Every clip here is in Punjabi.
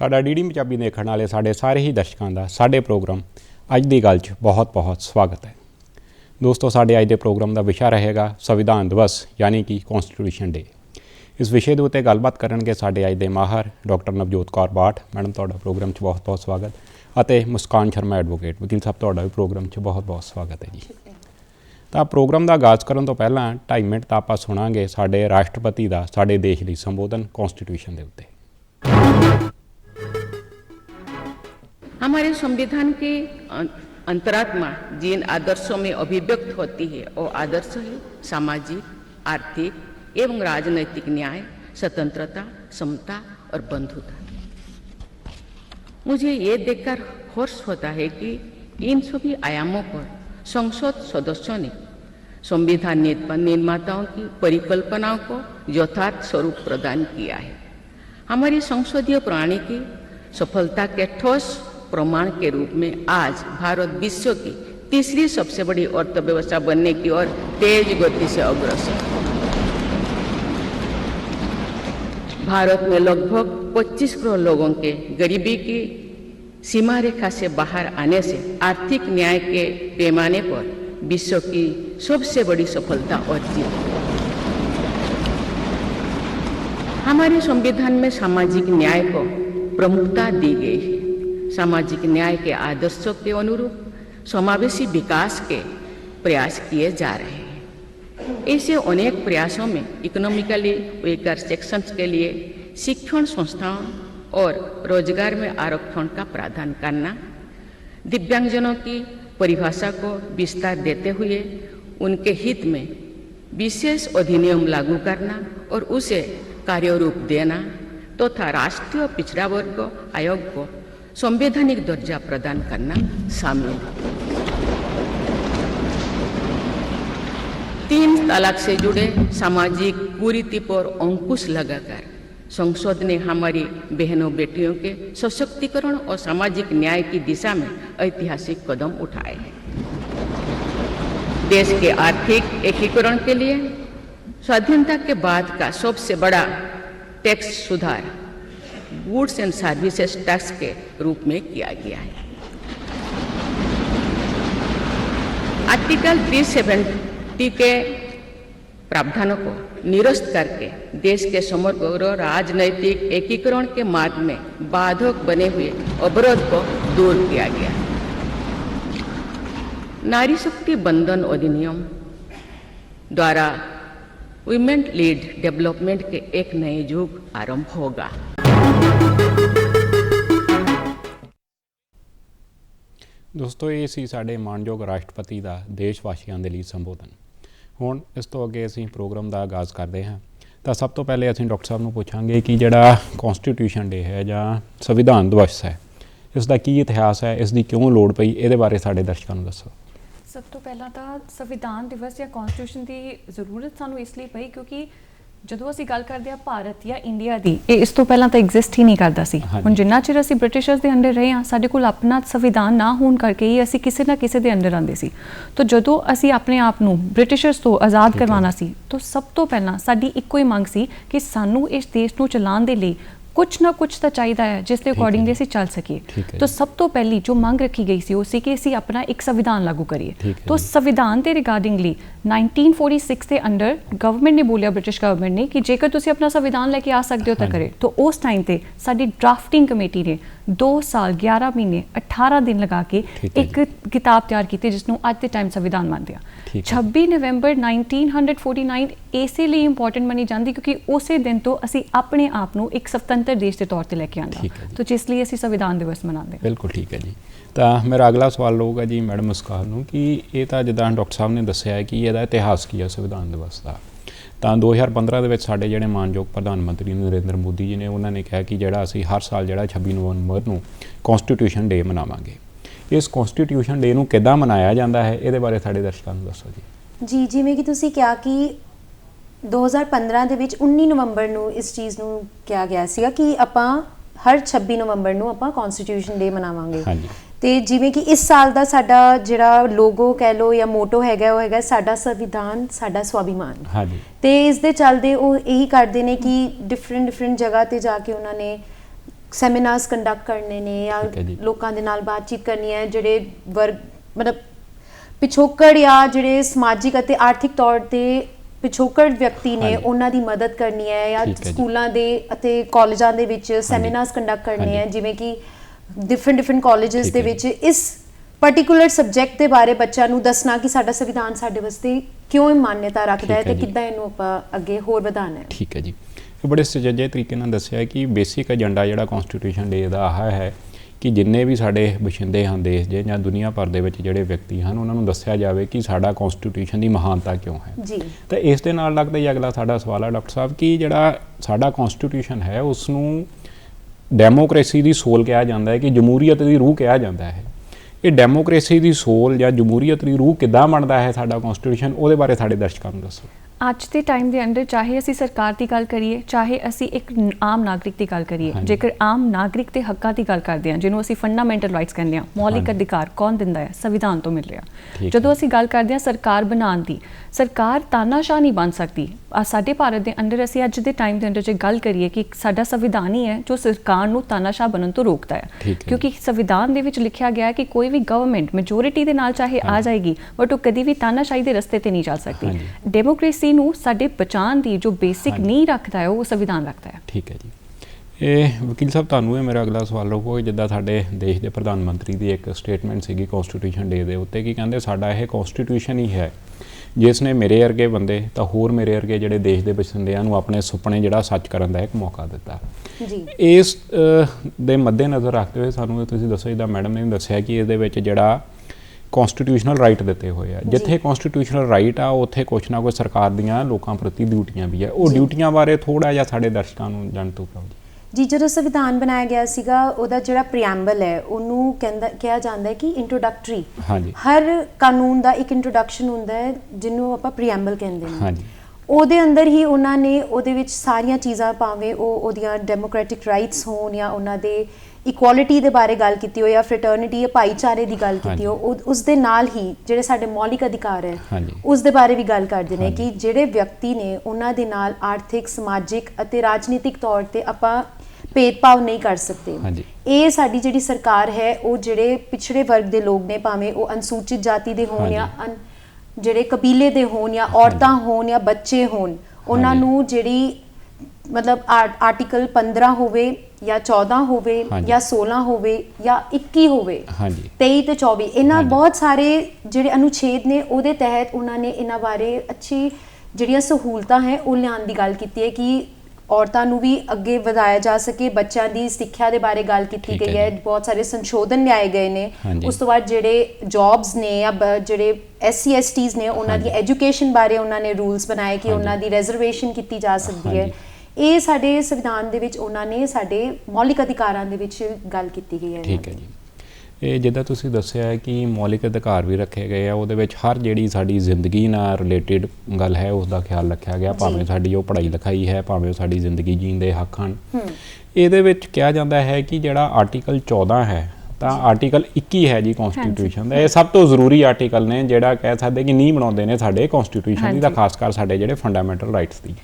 ਸਾਡਾ ਡੀਡੀ ਪੰਜਾਬੀ ਦੇਖਣ ਵਾਲੇ ਸਾਡੇ ਸਾਰੇ ਹੀ ਦਰਸ਼ਕਾਂ ਦਾ, ਸਾਡੇ ਪ੍ਰੋਗਰਾਮ ਅੱਜ ਦੀ ਗੱਲ 'ਚ ਬਹੁਤ-ਬਹੁਤ ਸਵਾਗਤ ਹੈ। ਦੋਸਤੋ, ਸਾਡੇ ਅੱਜ ਦੇ ਪ੍ਰੋਗਰਾਮ ਦਾ ਵਿਸ਼ਾ ਰਹੇਗਾ ਸੰਵਿਧਾਨ ਦਿਵਸ, ਯਾਨੀ ਕਿ ਕਨਸਟੀਟਿਊਸ਼ਨ ਡੇ ਇਸ ਵਿਸ਼ੇ ਦੇ ਉੱਤੇ ਗੱਲਬਾਤ ਕਰਨਗੇ ਸਾਡੇ ਅੱਜ ਦੇ ਮਾਹਰ ਡਾਕਟਰ ਨਵਜੋਤ ਕੌਰ ਬਾਠ। ਮੈਡਮ, ਤੁਹਾਡਾ ਪ੍ਰੋਗਰਾਮ 'ਚ ਬਹੁਤ-ਬਹੁਤ ਸਵਾਗਤ। ਅਤੇ ਮੁਸਕਾਨ ਸ਼ਰਮਾ ਐਡਵੋਕੇਟ ਵਕੀਲ ਸਾਹਿਬ, ਤੁਹਾਡਾ ਵੀ ਪ੍ਰੋਗਰਾਮ 'ਚ ਬਹੁਤ-ਬਹੁਤ ਸਵਾਗਤ ਹੈ ਜੀ। ਤਾਂ ਪ੍ਰੋਗਰਾਮ ਦਾ ਆਗਾਜ਼ ਕਰਨ ਤੋਂ ਪਹਿਲਾਂ 2.5 ਮਿੰਟ ਤਾਂ ਆਪਾਂ ਸੁਣਾਂਗੇ ਸਾਡੇ ਰਾਸ਼ਟਰਪਤੀ ਦਾ, ਸਾਡੇ ਦੇਸ਼ ਲਈ ਸੰਬੋਧਨ ਕਨਸਟੀਟਿਊਸ਼ਨ ਦੇ ਉੱਤੇ। हमारे संविधान की अं- अंतरात्मा जिन आदर्शों में अभिव्यक्त होती है, वो आदर्श है, सामाजिक, आर्थिक एवं राजनैतिक न्याय, स्वतंत्रता, समता और बंधुता। मुझे ये देखकर हर्ष होता है कि इन सभी आयामों पर संसद सदस्यों ने संविधान निर्माताओं की परिकल्पनाओं को यथार्थ स्वरूप प्रदान किया है। हमारी संसदीय प्रणाली की सफलता के ठोस प्रमाण के रूप में आज भारत विश्व की तीसरी सबसे बड़ी अर्थव्यवस्था बनने की ओर तेज गति से अग्रसर। भारत में लगभग 25 करोड़ लोगों के गरीबी की सीमा रेखा से बाहर आने से आर्थिक न्याय के पैमाने पर विश्व की सबसे बड़ी सफलता अर्जित है हमारे संविधान में सामाजिक न्याय को प्रमुखता दी गई है। सामाजिक न्याय के आदर्शों के अनुरूप समावेशी विकास के प्रयास किए जा रहे हैं। ऐसे अनेक प्रयासों में इकोनॉमिकली वेकर सेक्शंस के लिए शिक्षण संस्थाओं और रोज़गार में आरक्षण का प्रावधान करना, दिव्यांगजनों की परिभाषा को विस्तार देते हुए उनके हित में विशेष अधिनियम लागू करना और उसे कार्यरूप देना तथा तो राष्ट्रीय पिछड़ा वर्ग आयोग को संवैधानिक दर्जा प्रदान करना शामिल। है तीन तलाक से जुड़े सामाजिक कुरीति पर अंकुश लगाकर संसद ने हमारी बहनों बेटियों के सशक्तिकरण और सामाजिक न्याय की दिशा में ऐतिहासिक कदम उठाए हैं। देश के आर्थिक एकीकरण के लिए स्वाधीनता के बाद का सबसे बड़ा टैक्स सुधार, गुड्स एंड सर्विसेज़ टैक्स के रूप में किया गया है। आर्टिकल 370 के प्रावधानों को निरस्त करके देश के समग्र राजनैतिक एकीकरण के मार्ग में बाधक बने हुए अवरोध को दूर किया गया। नारी शक्ति बंधन अधिनियम द्वारा वुमेन लीड डेवलपमेंट के एक नए युग आरंभ होगा। ਦੋਸਤੋ, ਇਹ ਸੀ ਸਾਡੇ ਮਾਨਯੋਗ ਰਾਸ਼ਟਰਪਤੀ ਦਾ ਦੇਸ਼ ਵਾਸੀਆਂ ਦੇ ਲਈ ਸੰਬੋਧਨ। ਹੁਣ ਇਸ ਤੋਂ ਅੱਗੇ ਅਸੀਂ ਪ੍ਰੋਗਰਾਮ ਦਾ ਆਗਾਜ਼ ਕਰਦੇ ਹਾਂ। ਤਾਂ ਸਭ ਤੋਂ ਪਹਿਲੇ ਅਸੀਂ ਡਾਕਟਰ ਸਾਹਿਬ ਨੂੰ ਪੁੱਛਾਂਗੇ ਕਿ ਜਿਹੜਾ ਕਨਸਟੀਟਿਊਸ਼ਨ ਡੇ ਹੈ ਜਾਂ ਸੰਵਿਧਾਨ ਦਿਵਸ ਹੈ, ਇਸ ਦਾ ਕੀ ਇਤਿਹਾਸ ਹੈ, ਇਸ ਦੀ ਕਿਉਂ ਲੋੜ ਪਈ, ਇਹਦੇ ਬਾਰੇ ਸਾਡੇ ਦਰਸ਼ਕਾਂ ਨੂੰ ਦੱਸੋ। ਸਭ ਤੋਂ ਪਹਿਲਾਂ ਤਾਂ ਸੰਵਿਧਾਨ ਦਿਵਸ ਜਾਂ ਕਨਸਟੀਟਿਊਸ਼ਨ ਦੀ ਜ਼ਰੂਰਤ ਸਾਨੂੰ ਇਸ ਲਈ ਪਈ ਕਿਉਂਕਿ ਜਦੋਂ ਅਸੀਂ ਗੱਲ ਕਰਦੇ ਆ ਭਾਰਤ ਜਾਂ ਇੰਡੀਆ ਦੀ ਇਹ ਇਸ ਤੋਂ ਪਹਿਲਾਂ ਤਾਂ ਐਗਜ਼ਿਸਟ ਹੀ ਨਹੀਂ ਕਰਦਾ ਸੀ। ਹੁਣ ਜਿੰਨਾ ਚਿਰ ਅਸੀਂ ਬ੍ਰਿਟਿਸ਼ਰਸ ਦੇ ਅੰਡਰ ਰਹੇ ਹਾਂ ਸਾਡੇ ਕੋਲ ਆਪਣਾ ਸੰਵਿਧਾਨ ਨਾ ਹੋਣ ਕਰਕੇ ਹੀ ਅਸੀਂ ਕਿਸੇ ਨਾ ਕਿਸੇ ਦੇ ਅੰਡਰ ਆਂਦੇ ਸੀ ਤਾਂ ਜਦੋਂ ਅਸੀਂ ਆਪਣੇ ਆਪ ਨੂੰ ਬ੍ਰਿਟਿਸ਼ਰਸ ਤੋਂ ਆਜ਼ਾਦ। ਕਰਵਾਉਣਾ ਸੀ ਤਾਂ ਸਭ ਤੋਂ ਪਹਿਲਾਂ ਸਾਡੀ ਇੱਕੋ ਹੀ ਮੰਗ ਸੀ ਕਿ ਸਾਨੂੰ ਇਸ ਦੇਸ਼ ਨੂੰ ਚਲਾਉਣ ਦੇ ਲਈ ਕੁਝ ਨਾ ਕੁਝ ਤਾਂ ਚਾਹੀਦਾ ਹੈ ਜਿਸ ਦੇ ਅਕੋਰਡਿੰਗਲੀ। ਅਸੀਂ ਚੱਲ ਸਕੀਏ ਤਾਂ। ਸਭ ਤੋਂ ਪਹਿਲੀ ਜੋ ਮੰਗ ਰੱਖੀ ਗਈ ਸੀ ਉਹ ਸੀ ਕਿ ਅਸੀਂ ਆਪਣਾ ਇੱਕ ਸੰਵਿਧਾਨ ਲਾਗੂ ਕਰੀਏ ਤਾਂ। ਸੰਵਿਧਾਨ ਦੇ ਰਿਗਾਰਡਿੰਗਲੀ 1946 ਦੇ ਅੰਡਰ ਗਵਰਨਮੈਂਟ ਨੇ ਬੋਲਿਆ ਬ੍ਰਿਟਿਸ਼ ਗਵਰਨਮੈਂਟ ਨੇ ਕਿ ਜੇਕਰ ਤੁਸੀਂ ਆਪਣਾ ਸੰਵਿਧਾਨ ਲੈ ਕੇ ਆ ਸਕਦੇ ਹੋ ਤਾਂ। ਕਰੇ ਤਾਂ ਉਸ ਟਾਈਮ ਤੇ ਸਾਡੀ ਡਰਾਫਟਿੰਗ ਕਮੇਟੀ ਨੇ 2 ਸਾਲ 11 ਮਹੀਨੇ 18 ਦਿਨ ਲਗਾ ਕੇ ਇੱਕ ਕਿਤਾਬ ਤਿਆਰ ਕੀਤੀ ਜਿਸ ਨੂੰ ਅੱਜ ਦੇ ਟਾਈਮ ਸੰਵਿਧਾਨ ਮੰਨਦੇ ਆ ਠੀਕ ਹੈ। 26 ਨਵੰਬਰ 1949 ਇਸੇ ਲਈ ਇੰਪੋਰਟੈਂਟ ਮੰਨੀ ਜਾਂਦੀ ਕਿਉਂਕਿ ਉਸੇ ਦਿਨ ਤੋਂ ਅਸੀਂ ਆਪਣੇ ਆਪ ਨੂੰ ਇੱਕ ਸੁਤੰਤਰ ਦੇਸ਼ ਦੇ ਤੌਰ ਤੇ ਲੈ ਕੇ ਆਂਦਾ। ਤਾਂ ਜਿਸ ਲਈ ਅਸੀਂ ਸੰਵਿਧਾਨ ਦਿਵਸ ਮਨਾਉਂਦੇ ਹਾਂ ਬਿਲਕੁਲ ਠੀਕ ਹੈ ਜੀ ਤਾਂ ਮੇਰਾ ਅਗਲਾ ਸਵਾਲ ਹੋਊਗਾ ਜੀ ਮੈਡਮ ਮੁਸਕਾਨ ਨੂੰ ਕਿ ਇਹ ਤਾਂ ਜਿੱਦਾਂ ਡਾਕਟਰ ਸਾਹਿਬ ਨੇ ਦੱਸਿਆ ਹੈ ਕਿ ਇਹਦਾ ਇਤਿਹਾਸ ਕੀ ਹੈ ਸੰਵਿਧਾਨ ਦਿਵਸ ਦਾ? ਤਾਂ 2015 ਦੇ ਵਿੱਚ ਸਾਡੇ ਜਿਹੜੇ ਮਾਨਯੋਗ ਪ੍ਰਧਾਨ ਮੰਤਰੀ ਨਰਿੰਦਰ ਮੋਦੀ ਜੀ ਨੇ ਉਹਨਾਂ ਨੇ ਕਿਹਾ ਕਿ ਜਿਹੜਾ ਅਸੀਂ ਹਰ ਸਾਲ ਜਿਹੜਾ 26 ਨਵੰਬਰ ਨੂੰ ਕਨਸਟੀਟਿਊਸ਼ਨ ਡੇ ਮਨਾਵਾਂਗੇ। ਇਸ ਕਨਸਟੀਟਿਊਸ਼ਨ ਡੇ ਨੂੰ ਕਿੱਦਾਂ ਮਨਾਇਆ ਜਾਂਦਾ ਹੈ? ਇਹਦੇ ਬਾਰੇ ਸਾਡੇ ਦਰਸ਼ਕਾਂ ਨੂੰ ਦੱਸੋ ਜੀ। ਜੀ ਜਿਵੇਂ ਕਿ ਤੁਸੀਂ ਕਿਹਾ ਕਿ 2015 ਦੇ ਵਿੱਚ 19 ਨਵੰਬਰ ਨੂੰ ਇਸ ਚੀਜ਼ ਨੂੰ ਕਿਹਾ ਗਿਆ ਸੀਗਾ ਕਿ ਆਪਾਂ ਹਰ 26 ਨਵੰਬਰ ਨੂੰ ਆਪਾਂ ਕਨਸਟੀਟਿਊਸ਼ਨ ਡੇ ਮਨਾਵਾਂਗੇ। ਹਾਂਜੀ। ਤੇ ਜਿਵੇਂ ਕਿ ਇਸ ਸਾਲ ਦਾ ਸਾਡਾ ਜਿਹੜਾ ਲੋਗੋ ਕਹਿ ਲੋ ਜਾਂ ਮੋਟੋ ਹੈਗਾ ਉਹ ਹੈਗਾ ਸਾਡਾ ਸੰਵਿਧਾਨ ਸਾਡਾ ਸਵਾਭਿਮਾਨ ਹਾਂਜੀ ਤੇ ਇਸ ਦੇ ਚੱਲਦੇ ਉਹ ਇਹੀ ਕਰਦੇ ਨੇ ਕਿ ਡਿਫਰੈਂਟ ਡਿਫਰੈਂਟ ਜਗ੍ਹਾ ਤੇ ਜਾ ਕੇ ਉਹਨਾਂ ਨੇ ਸੈਮੀਨਾਰਸ ਕੰਡਕਟ ਕਰਨੇ ਨੇ ਜਾਂ। ਲੋਕਾਂ ਦੇ ਨਾਲ ਬਾਤਚੀਤ ਕਰਨੀ ਹੈ ਜਿਹੜੇ ਵਰਗ ਮਤਲਬ ਪਿਛੋਕੜ ਜਾਂ ਜਿਹੜੇ ਸਮਾਜਿਕ ਅਤੇ ਆਰਥਿਕ ਤੌਰ ਤੇ ਪਿਛੋਕੜ ਵਿਅਕਤੀ ਨੇ। ਉਹਨਾਂ ਦੀ ਮਦਦ ਕਰਨੀ ਹੈ ਜਾਂ। ਸਕੂਲਾਂ ਦੇ ਅਤੇ ਕਾਲਜਾਂ ਦੇ ਵਿੱਚ ਸੈਮੀਨਾਰਸ ਕੰਡਕਟ ਕਰਨੇ ਹੈ। ਜਿਵੇਂ ਕਿ ਡਿਫਰੈਂਟ ਡਿਫਰੈਂਟ ਕਾਲਜਸ ਦੇ। ਵਿੱਚ ਇਸ ਪਾਰਟਿਕੂਲਰ ਸਬਜੈਕਟ ਦੇ ਬਾਰੇ ਬੱਚਿਆਂ ਨੂੰ ਦੱਸਣਾ ਕਿ ਸਾਡਾ ਸੰਵਿਧਾਨ ਸਾਡੇ ਵਾਸਤੇ ਕਿਉਂ ਮਾਨਤਾ ਰੱਖਦਾ ਹੈ ਤੇ। ਕਿੱਦਾਂ ਇਹਨੂੰ ਆਪਾਂ ਅੱਗੇ ਹੋਰ ਵਧਾਉਣਾ ਹੈ ਠੀਕ ਹੈ ਜੀ ਇਹ ਬੜੇ ਸੁਚੱਜੇ ਤਰੀਕੇ ਨਾਲ ਦੱਸਿਆ ਕਿ ਬੇਸਿਕ ਏਜੰਡਾ ਜਿਹੜਾ ਕਨਸਟੀਟਿਊਸ਼ਨ ਡੇ ਦਾ ਆਹ ਹੈ ਕਿ ਜਿੰਨੇ ਵੀ ਸਾਡੇ ਵਸਿੰਦੇ ਹਨ ਦੇਸ਼ ਦੇ ਜਾਂ ਦੁਨੀਆ ਭਰ ਦੇ ਵਿੱਚ ਜਿਹੜੇ ਵਿਅਕਤੀ ਹਨ ਉਹਨਾਂ ਨੂੰ ਦੱਸਿਆ ਜਾਵੇ ਕਿ ਸਾਡਾ ਕਨਸਟੀਟਿਊਸ਼ਨ ਦੀ ਮਹਾਨਤਾ ਕਿਉਂ ਹੈ ਜੀ ਤਾਂ ਇਸ ਦੇ ਨਾਲ ਲੱਗਦਾ ਹੀ ਅਗਲਾ ਸਾਡਾ ਸਵਾਲ ਹੈ ਡਾਕਟਰ ਸਾਹਿਬ ਕਿ ਜਿਹੜਾ ਸਾਡਾ ਕਨਸਟੀਟਿਊਸ਼ਨ ਹੈ ਉਸ ਨੂੰ ਡੈਮੋਕ੍ਰੇਸੀ ਦੀ ਸੋਲ ਕਿਹਾ ਜਾਂਦਾ ਹੈ ਕਿ ਜਮਹੂਰੀਅਤ ਦੀ ਰੂਹ ਕਿਹਾ ਜਾਂਦਾ ਹੈ। ਇਹ ਡੈਮੋਕ੍ਰੇਸੀ ਦੀ ਸੋਲ ਜਾਂ ਜਮਹੂਰੀਅਤ ਦੀ ਰੂਹ ਕਿੱਦਾਂ ਬਣਦਾ ਹੈ ਸਾਡਾ ਕਨਸਟੀਟਿਊਸ਼ਨ ਉਹਦੇ ਬਾਰੇ ਸਾਡੇ ਦਰਸ਼ਕਾਂ ਨੂੰ ਦੱਸੋ। ਅੱਜ ਦੇ ਟਾਈਮ ਦੇ ਅੰਦਰ ਚਾਹੇ ਅਸੀਂ ਸਰਕਾਰ ਦੀ ਗੱਲ ਕਰੀਏ ਚਾਹੇ ਅਸੀਂ ਇੱਕ ਆਮ ਨਾਗਰਿਕ ਦੀ ਗੱਲ ਕਰੀਏ। ਜੇਕਰ ਆਮ ਨਾਗਰਿਕ ਦੇ ਹੱਕਾਂ ਦੀ ਗੱਲ ਕਰਦੇ ਹਾਂ ਜਿਹਨੂੰ ਅਸੀਂ ਫੰਡਾਮੈਂਟਲ ਰਾਈਟਸ ਕਹਿੰਦੇ ਹਾਂ ਮੌਲਿਕ। ਅਧਿਕਾਰ ਕੌਣ ਦਿੰਦਾ ਹੈ ਸੰਵਿਧਾਨ ਤੋਂ ਮਿਲ ਰਿਹਾ ਜਦੋਂ। ਅਸੀਂ ਗੱਲ ਕਰਦੇ ਹਾਂ ਸਰਕਾਰ ਬਣਾਉਣ ਦੀ ਸਰਕਾਰ ਤਾਨਾਸ਼ਾਹ ਨਹੀਂ ਬਣ ਸਕਦੀ ਆ ਸਾਡੇ ਭਾਰਤ ਦੇ ਅੰਦਰ ਅਸੀਂ ਅੱਜ ਦੇ ਟਾਈਮ ਦੇ ਅੰਦਰ ਜੇ ਗੱਲ ਕਰੀਏ ਕਿ ਸਾਡਾ ਸੰਵਿਧਾਨ ਹੀ ਹੈ ਜੋ ਸਰਕਾਰ ਨੂੰ ਤਾਨਾਸ਼ਾਹ ਬਣਨ ਤੋਂ ਰੋਕਦਾ ਹੈ। ਕਿਉਂਕਿ ਸੰਵਿਧਾਨ ਦੇ ਵਿੱਚ ਲਿਖਿਆ ਗਿਆ ਹੈ ਕਿ ਕੋਈ ਵੀ ਗਵਰਨਮੈਂਟ ਮੈਜੋਰਿਟੀ ਦੇ ਨਾਲ ਚਾਹੇ ਆ। ਜਾਏਗੀ ਬਟ ਉਹ ਕਦੀ ਵੀ ਤਾਨਾਸ਼ਾਹੀ ਦੇ ਰਸਤੇ ਤੇ ਨਹੀਂ ਚੱਲ ਸਕਦੀ ਹਾਂਜੀ। ਡੈਮੋਕ੍ਰੇਸੀ ਨੂੰ ਸਾਡੇ ਬਚਾਉਣ ਦੀ ਜੋ ਬੇਸਿਕ। ਨੀਂਹ ਰੱਖਦਾ ਹੈ ਉਹ ਸੰਵਿਧਾਨ ਰੱਖਦਾ ਹੈ। ਠੀਕ ਹੈ ਜੀ। ਇਹ ਵਕੀਲ ਸਾਹਿਬ ਤੁਹਾਨੂੰ ਇਹ ਮੇਰਾ ਅਗਲਾ ਸਵਾਲ ਰਹੂਗਾ ਜਿੱਦਾਂ ਸਾਡੇ ਦੇਸ਼ ਦੇ ਪ੍ਰਧਾਨ ਮੰਤਰੀ ਦੀ ਇੱਕ ਸਟੇਟਮੈਂਟ ਸੀਗੀ ਕਨਸਟੀਟਿਊਸ਼ਨ ਡੇ ਦੇ ਉੱਤੇ ਕੀ ਕਹਿੰਦੇ ਸਾਡਾ ਇਹ ਕਨਸਟੀਟਿਊਸ਼ਨ ਹੀ ਹੈ। ਜਿਸ ਨੇ ਮੇਰੇ ਵਰਗੇ ਬੰਦੇ ਤਾਂ ਹੋਰ ਮੇਰੇ ਵਰਗੇ ਜਿਹੜੇ ਦੇਸ਼ ਦੇ ਵਸਿੰਦਿਆਂ ਨੂੰ ਆਪਣੇ ਸੁਪਨੇ ਜਿਹੜਾ ਸੱਚ ਕਰਨ ਦਾ ਇੱਕ ਮੌਕਾ ਦਿੱਤਾ। ਜੀ। ਇਸ ਦੇ ਮੱਦੇਨਜ਼ਰ ਰੱਖਦੇ ਹੋਏ ਸਾਨੂੰ ਤੁਸੀਂ ਦੱਸੋ ਜਿੱਦਾਂ ਮੈਡਮ ਨੇ ਦੱਸਿਆ ਕਿ ਇਹਦੇ ਵਿੱਚ ਜਿਹੜਾ ਕਨਸਟੀਟਿਊਸ਼ਨਲ ਰਾਈਟ ਦਿੱਤੇ ਹੋਏ ਆ। ਜਿੱਥੇ ਕਨਸਟੀਟਿਊਸ਼ਨਲ ਰਾਈਟ ਆ ਉੱਥੇ ਕੁਛ ਨਾ ਕੁਛ ਸਰਕਾਰ ਦੀਆਂ ਲੋਕਾਂ ਪ੍ਰਤੀ ਡਿਊਟੀਆਂ ਵੀ ਆ। ਉਹ ਡਿਊਟੀਆਂ ਬਾਰੇ ਥੋੜਾ ਜਿਹਾ ਸਾਡੇ ਦਰਸ਼ਕਾਂ ਨੂੰ ਜਾਣ ਤੋਂ ਪਾਓ ਜੀ ਜਦੋਂ ਸੰਵਿਧਾਨ ਬਣਾਇਆ ਗਿਆ ਸੀਗਾ ਉਹਦਾ ਜਿਹੜਾ ਪ੍ਰੀਐਮਬਲ ਹੈ ਉਹਨੂੰ ਕਹਿੰਦਾ ਕਿਹਾ ਜਾਂਦਾ ਹੈ ਕਿ ਇੰਟਰੋਡਕਟਰੀ ਹਾਂਜੀ। ਹਰ ਕਾਨੂੰਨ ਦਾ ਇੱਕ ਇੰਟਰੋਡਕਸ਼ਨ ਹੁੰਦਾ ਹੈ ਜਿਹਨੂੰ ਆਪਾਂ ਪ੍ਰੀਐਮਬਲ ਕਹਿੰਦੇ ਨੇ। ਹਾਂਜੀ। ਉਹਦੇ ਅੰਦਰ ਹੀ ਉਹਨਾਂ ਨੇ ਉਹਦੇ ਵਿੱਚ ਸਾਰੀਆਂ ਚੀਜ਼ਾਂ ਭਾਵੇਂ ਉਹ ਉਹਦੀਆਂ ਡੈਮੋਕ੍ਰੈਟਿਕ ਰਾਈਟਸ ਹੋਣ ਜਾਂ ਉਹਨਾਂ ਦੇ ਇਕੁਐਲਿਟੀ ਦੇ ਬਾਰੇ ਗੱਲ ਕੀਤੀ ਹੋ ਜਾਂ ਫ੍ਰੈਟਰਨਿਟੀ ਜਾਂ ਭਾਈਚਾਰੇ ਦੀ ਗੱਲ ਕੀਤੀ ਹੋ ਉਹ- ਉਸ ਦੇ ਨਾਲ ਹੀ ਜਿਹੜੇ ਸਾਡੇ ਮੌਲਿਕ ਅਧਿਕਾਰ ਹੈ ਹਾਂਜੀ। ਉਸ ਦੇ ਬਾਰੇ ਵੀ ਗੱਲ ਕਰਦੇ ਨੇ। ਕਿ ਜਿਹੜੇ ਵਿਅਕਤੀ ਨੇ ਉਹਨਾਂ ਦੇ ਨਾਲ ਆਰਥਿਕ ਸਮਾਜਿਕ ਅਤੇ ਰਾਜਨੀਤਿਕ ਤੌਰ ਤੇ ਆਪਾਂ ਭੇਦਭਾਵ ਨਹੀਂ ਕਰ ਸਕਦੇ ਹਾਂਜੀ। ਇਹ ਸਾਡੀ ਜਿਹੜੀ ਸਰਕਾਰ ਹੈ ਉਹ ਜਿਹੜੇ ਪਿਛੜੇ ਵਰਗ ਦੇ ਲੋਕ ਨੇ ਭਾਵੇਂ ਉਹ ਅਨੁਸੂਚਿਤ ਜਾਤੀ ਦੇ ਹੋਣ। ਜਾਂ ਅਨ- ਜਿਹੜੇ ਕਬੀਲੇ ਦੇ ਹੋਣ ਜਾਂ ਔਰਤਾਂ ਹੋਣ ਜਾਂ ਬੱਚੇ ਹੋਣ ਉਹਨਾਂ ਹਾਂਜੀ। ਨੂੰ ਜਿਹੜੀ ਮਤਲਬ ਆਰ- ਆਰਟੀਕਲ 15 ਹੋਵੇ ਜਾਂ 14 ਹੋਵੇ। ਜਾਂ 16 ਹੋਵੇ ਜਾਂ 21 ਹੋਵੇ ਹਾਂਜੀ 23 ਤੇ 24 ਇਹਨਾਂ। ਬਹੁਤ ਸਾਰੇ ਜਿਹੜੇ ਅਨੁਛੇਦ ਨੇ ਉਹਦੇ ਤਹਿਤ ਉਹਨਾਂ ਨੇ ਇਹਨਾਂ ਬਾਰੇ ਅੱਛੀ ਜਿਹੜੀਆਂ ਸਹੂਲਤਾਂ ਹੈ ਉਹ ਲਿਆਉਣ ਦੀ ਗੱਲ ਕੀਤੀ ਹੈ ਕਿ ਔਰਤਾਂ ਨੂੰ ਵੀ ਅੱਗੇ ਵਧਾਇਆ ਜਾ ਸਕੇ ਬੱਚਿਆਂ ਦੀ ਸਿੱਖਿਆ ਦੇ ਬਾਰੇ ਗੱਲ ਕੀਤੀ ਗਈ ਹੈ। ਬਹੁਤ ਸਾਰੇ ਸੰਸ਼ੋਧਨ ਲਿਆਏ ਗਏ ਨੇ। ਉਸ ਤੋਂ ਬਾਅਦ ਜਿਹੜੇ ਜੌਬਸ ਨੇ ਜਾਂ ਜਿਹੜੇ ਐਸਸੀ ਐਸਟੀਜ਼ ਨੇ ਉਹਨਾਂ ਦੀ। ਐਜੂਕੇਸ਼ਨ ਬਾਰੇ ਉਹਨਾਂ ਨੇ ਰੂਲਸ ਬਣਾਏ ਕਿ। ਉਹਨਾਂ ਦੀ ਰਿਜ਼ਰਵੇਸ਼ਨ ਕੀਤੀ ਜਾ ਸਕਦੀ ਹੈ। ਇਹ ਸਾਡੇ ਸੰਵਿਧਾਨ ਦੇ ਵਿੱਚ ਉਹਨਾਂ ਨੇ ਸਾਡੇ ਮੌਲਿਕ ਅਧਿਕਾਰਾਂ ਦੇ ਵਿੱਚ ਗੱਲ ਕੀਤੀ ਗਈ ਹੈ। ਠੀਕ ਹੈ ਜੀ। ਇਹ ਜਿੱਦਾਂ ਤੁਸੀਂ ਦੱਸਿਆ ਹੈ ਕਿ ਮੌਲਿਕ ਅਧਿਕਾਰ ਵੀ ਰੱਖੇ ਗਏ ਆ ਉਹਦੇ ਵਿੱਚ ਹਰ ਜਿਹੜੀ ਸਾਡੀ ਜ਼ਿੰਦਗੀ ਨਾਲ ਰਿਲੇਟਡ ਗੱਲ ਹੈ ਉਸ ਦਾ ਖਿਆਲ ਰੱਖਿਆ ਗਿਆ। ਭਾਵੇਂ ਸਾਡੀ ਉਹ ਪੜ੍ਹਾਈ ਲਿਖਾਈ ਹੈ ਭਾਵੇਂ ਉਹ ਸਾਡੀ ਜ਼ਿੰਦਗੀ ਜੀਣ ਦੇ ਹੱਕ ਹਨ। ਇਹਦੇ ਵਿੱਚ ਕਿਹਾ ਜਾਂਦਾ ਹੈ ਕਿ ਜਿਹੜਾ ਆਰਟੀਕਲ 14 ਹੈ ਤਾਂ ਆਰਟੀਕਲ 21 ਹੈ ਜੀ ਕਨਸਟੀਟਿਊਸ਼ਨ ਦਾ। ਇਹ ਸਭ ਤੋਂ ਜ਼ਰੂਰੀ ਆਰਟੀਕਲ ਨੇ ਜਿਹੜਾ ਕਹਿ ਸਕਦੇ ਕਿ ਨਹੀਂ ਬਣਾਉਂਦੇ ਨੇ ਸਾਡੇ ਕਨਸਟੀਟਿਊਸ਼ਨ ਦੀ ਹਾਂਜੀ। ਖਾਸ ਕਰ ਸਾਡੇ ਜਿਹੜੇ ਫੰਡਾਮੈਂਟਲ ਰਾਈਟਸ ਦੀ।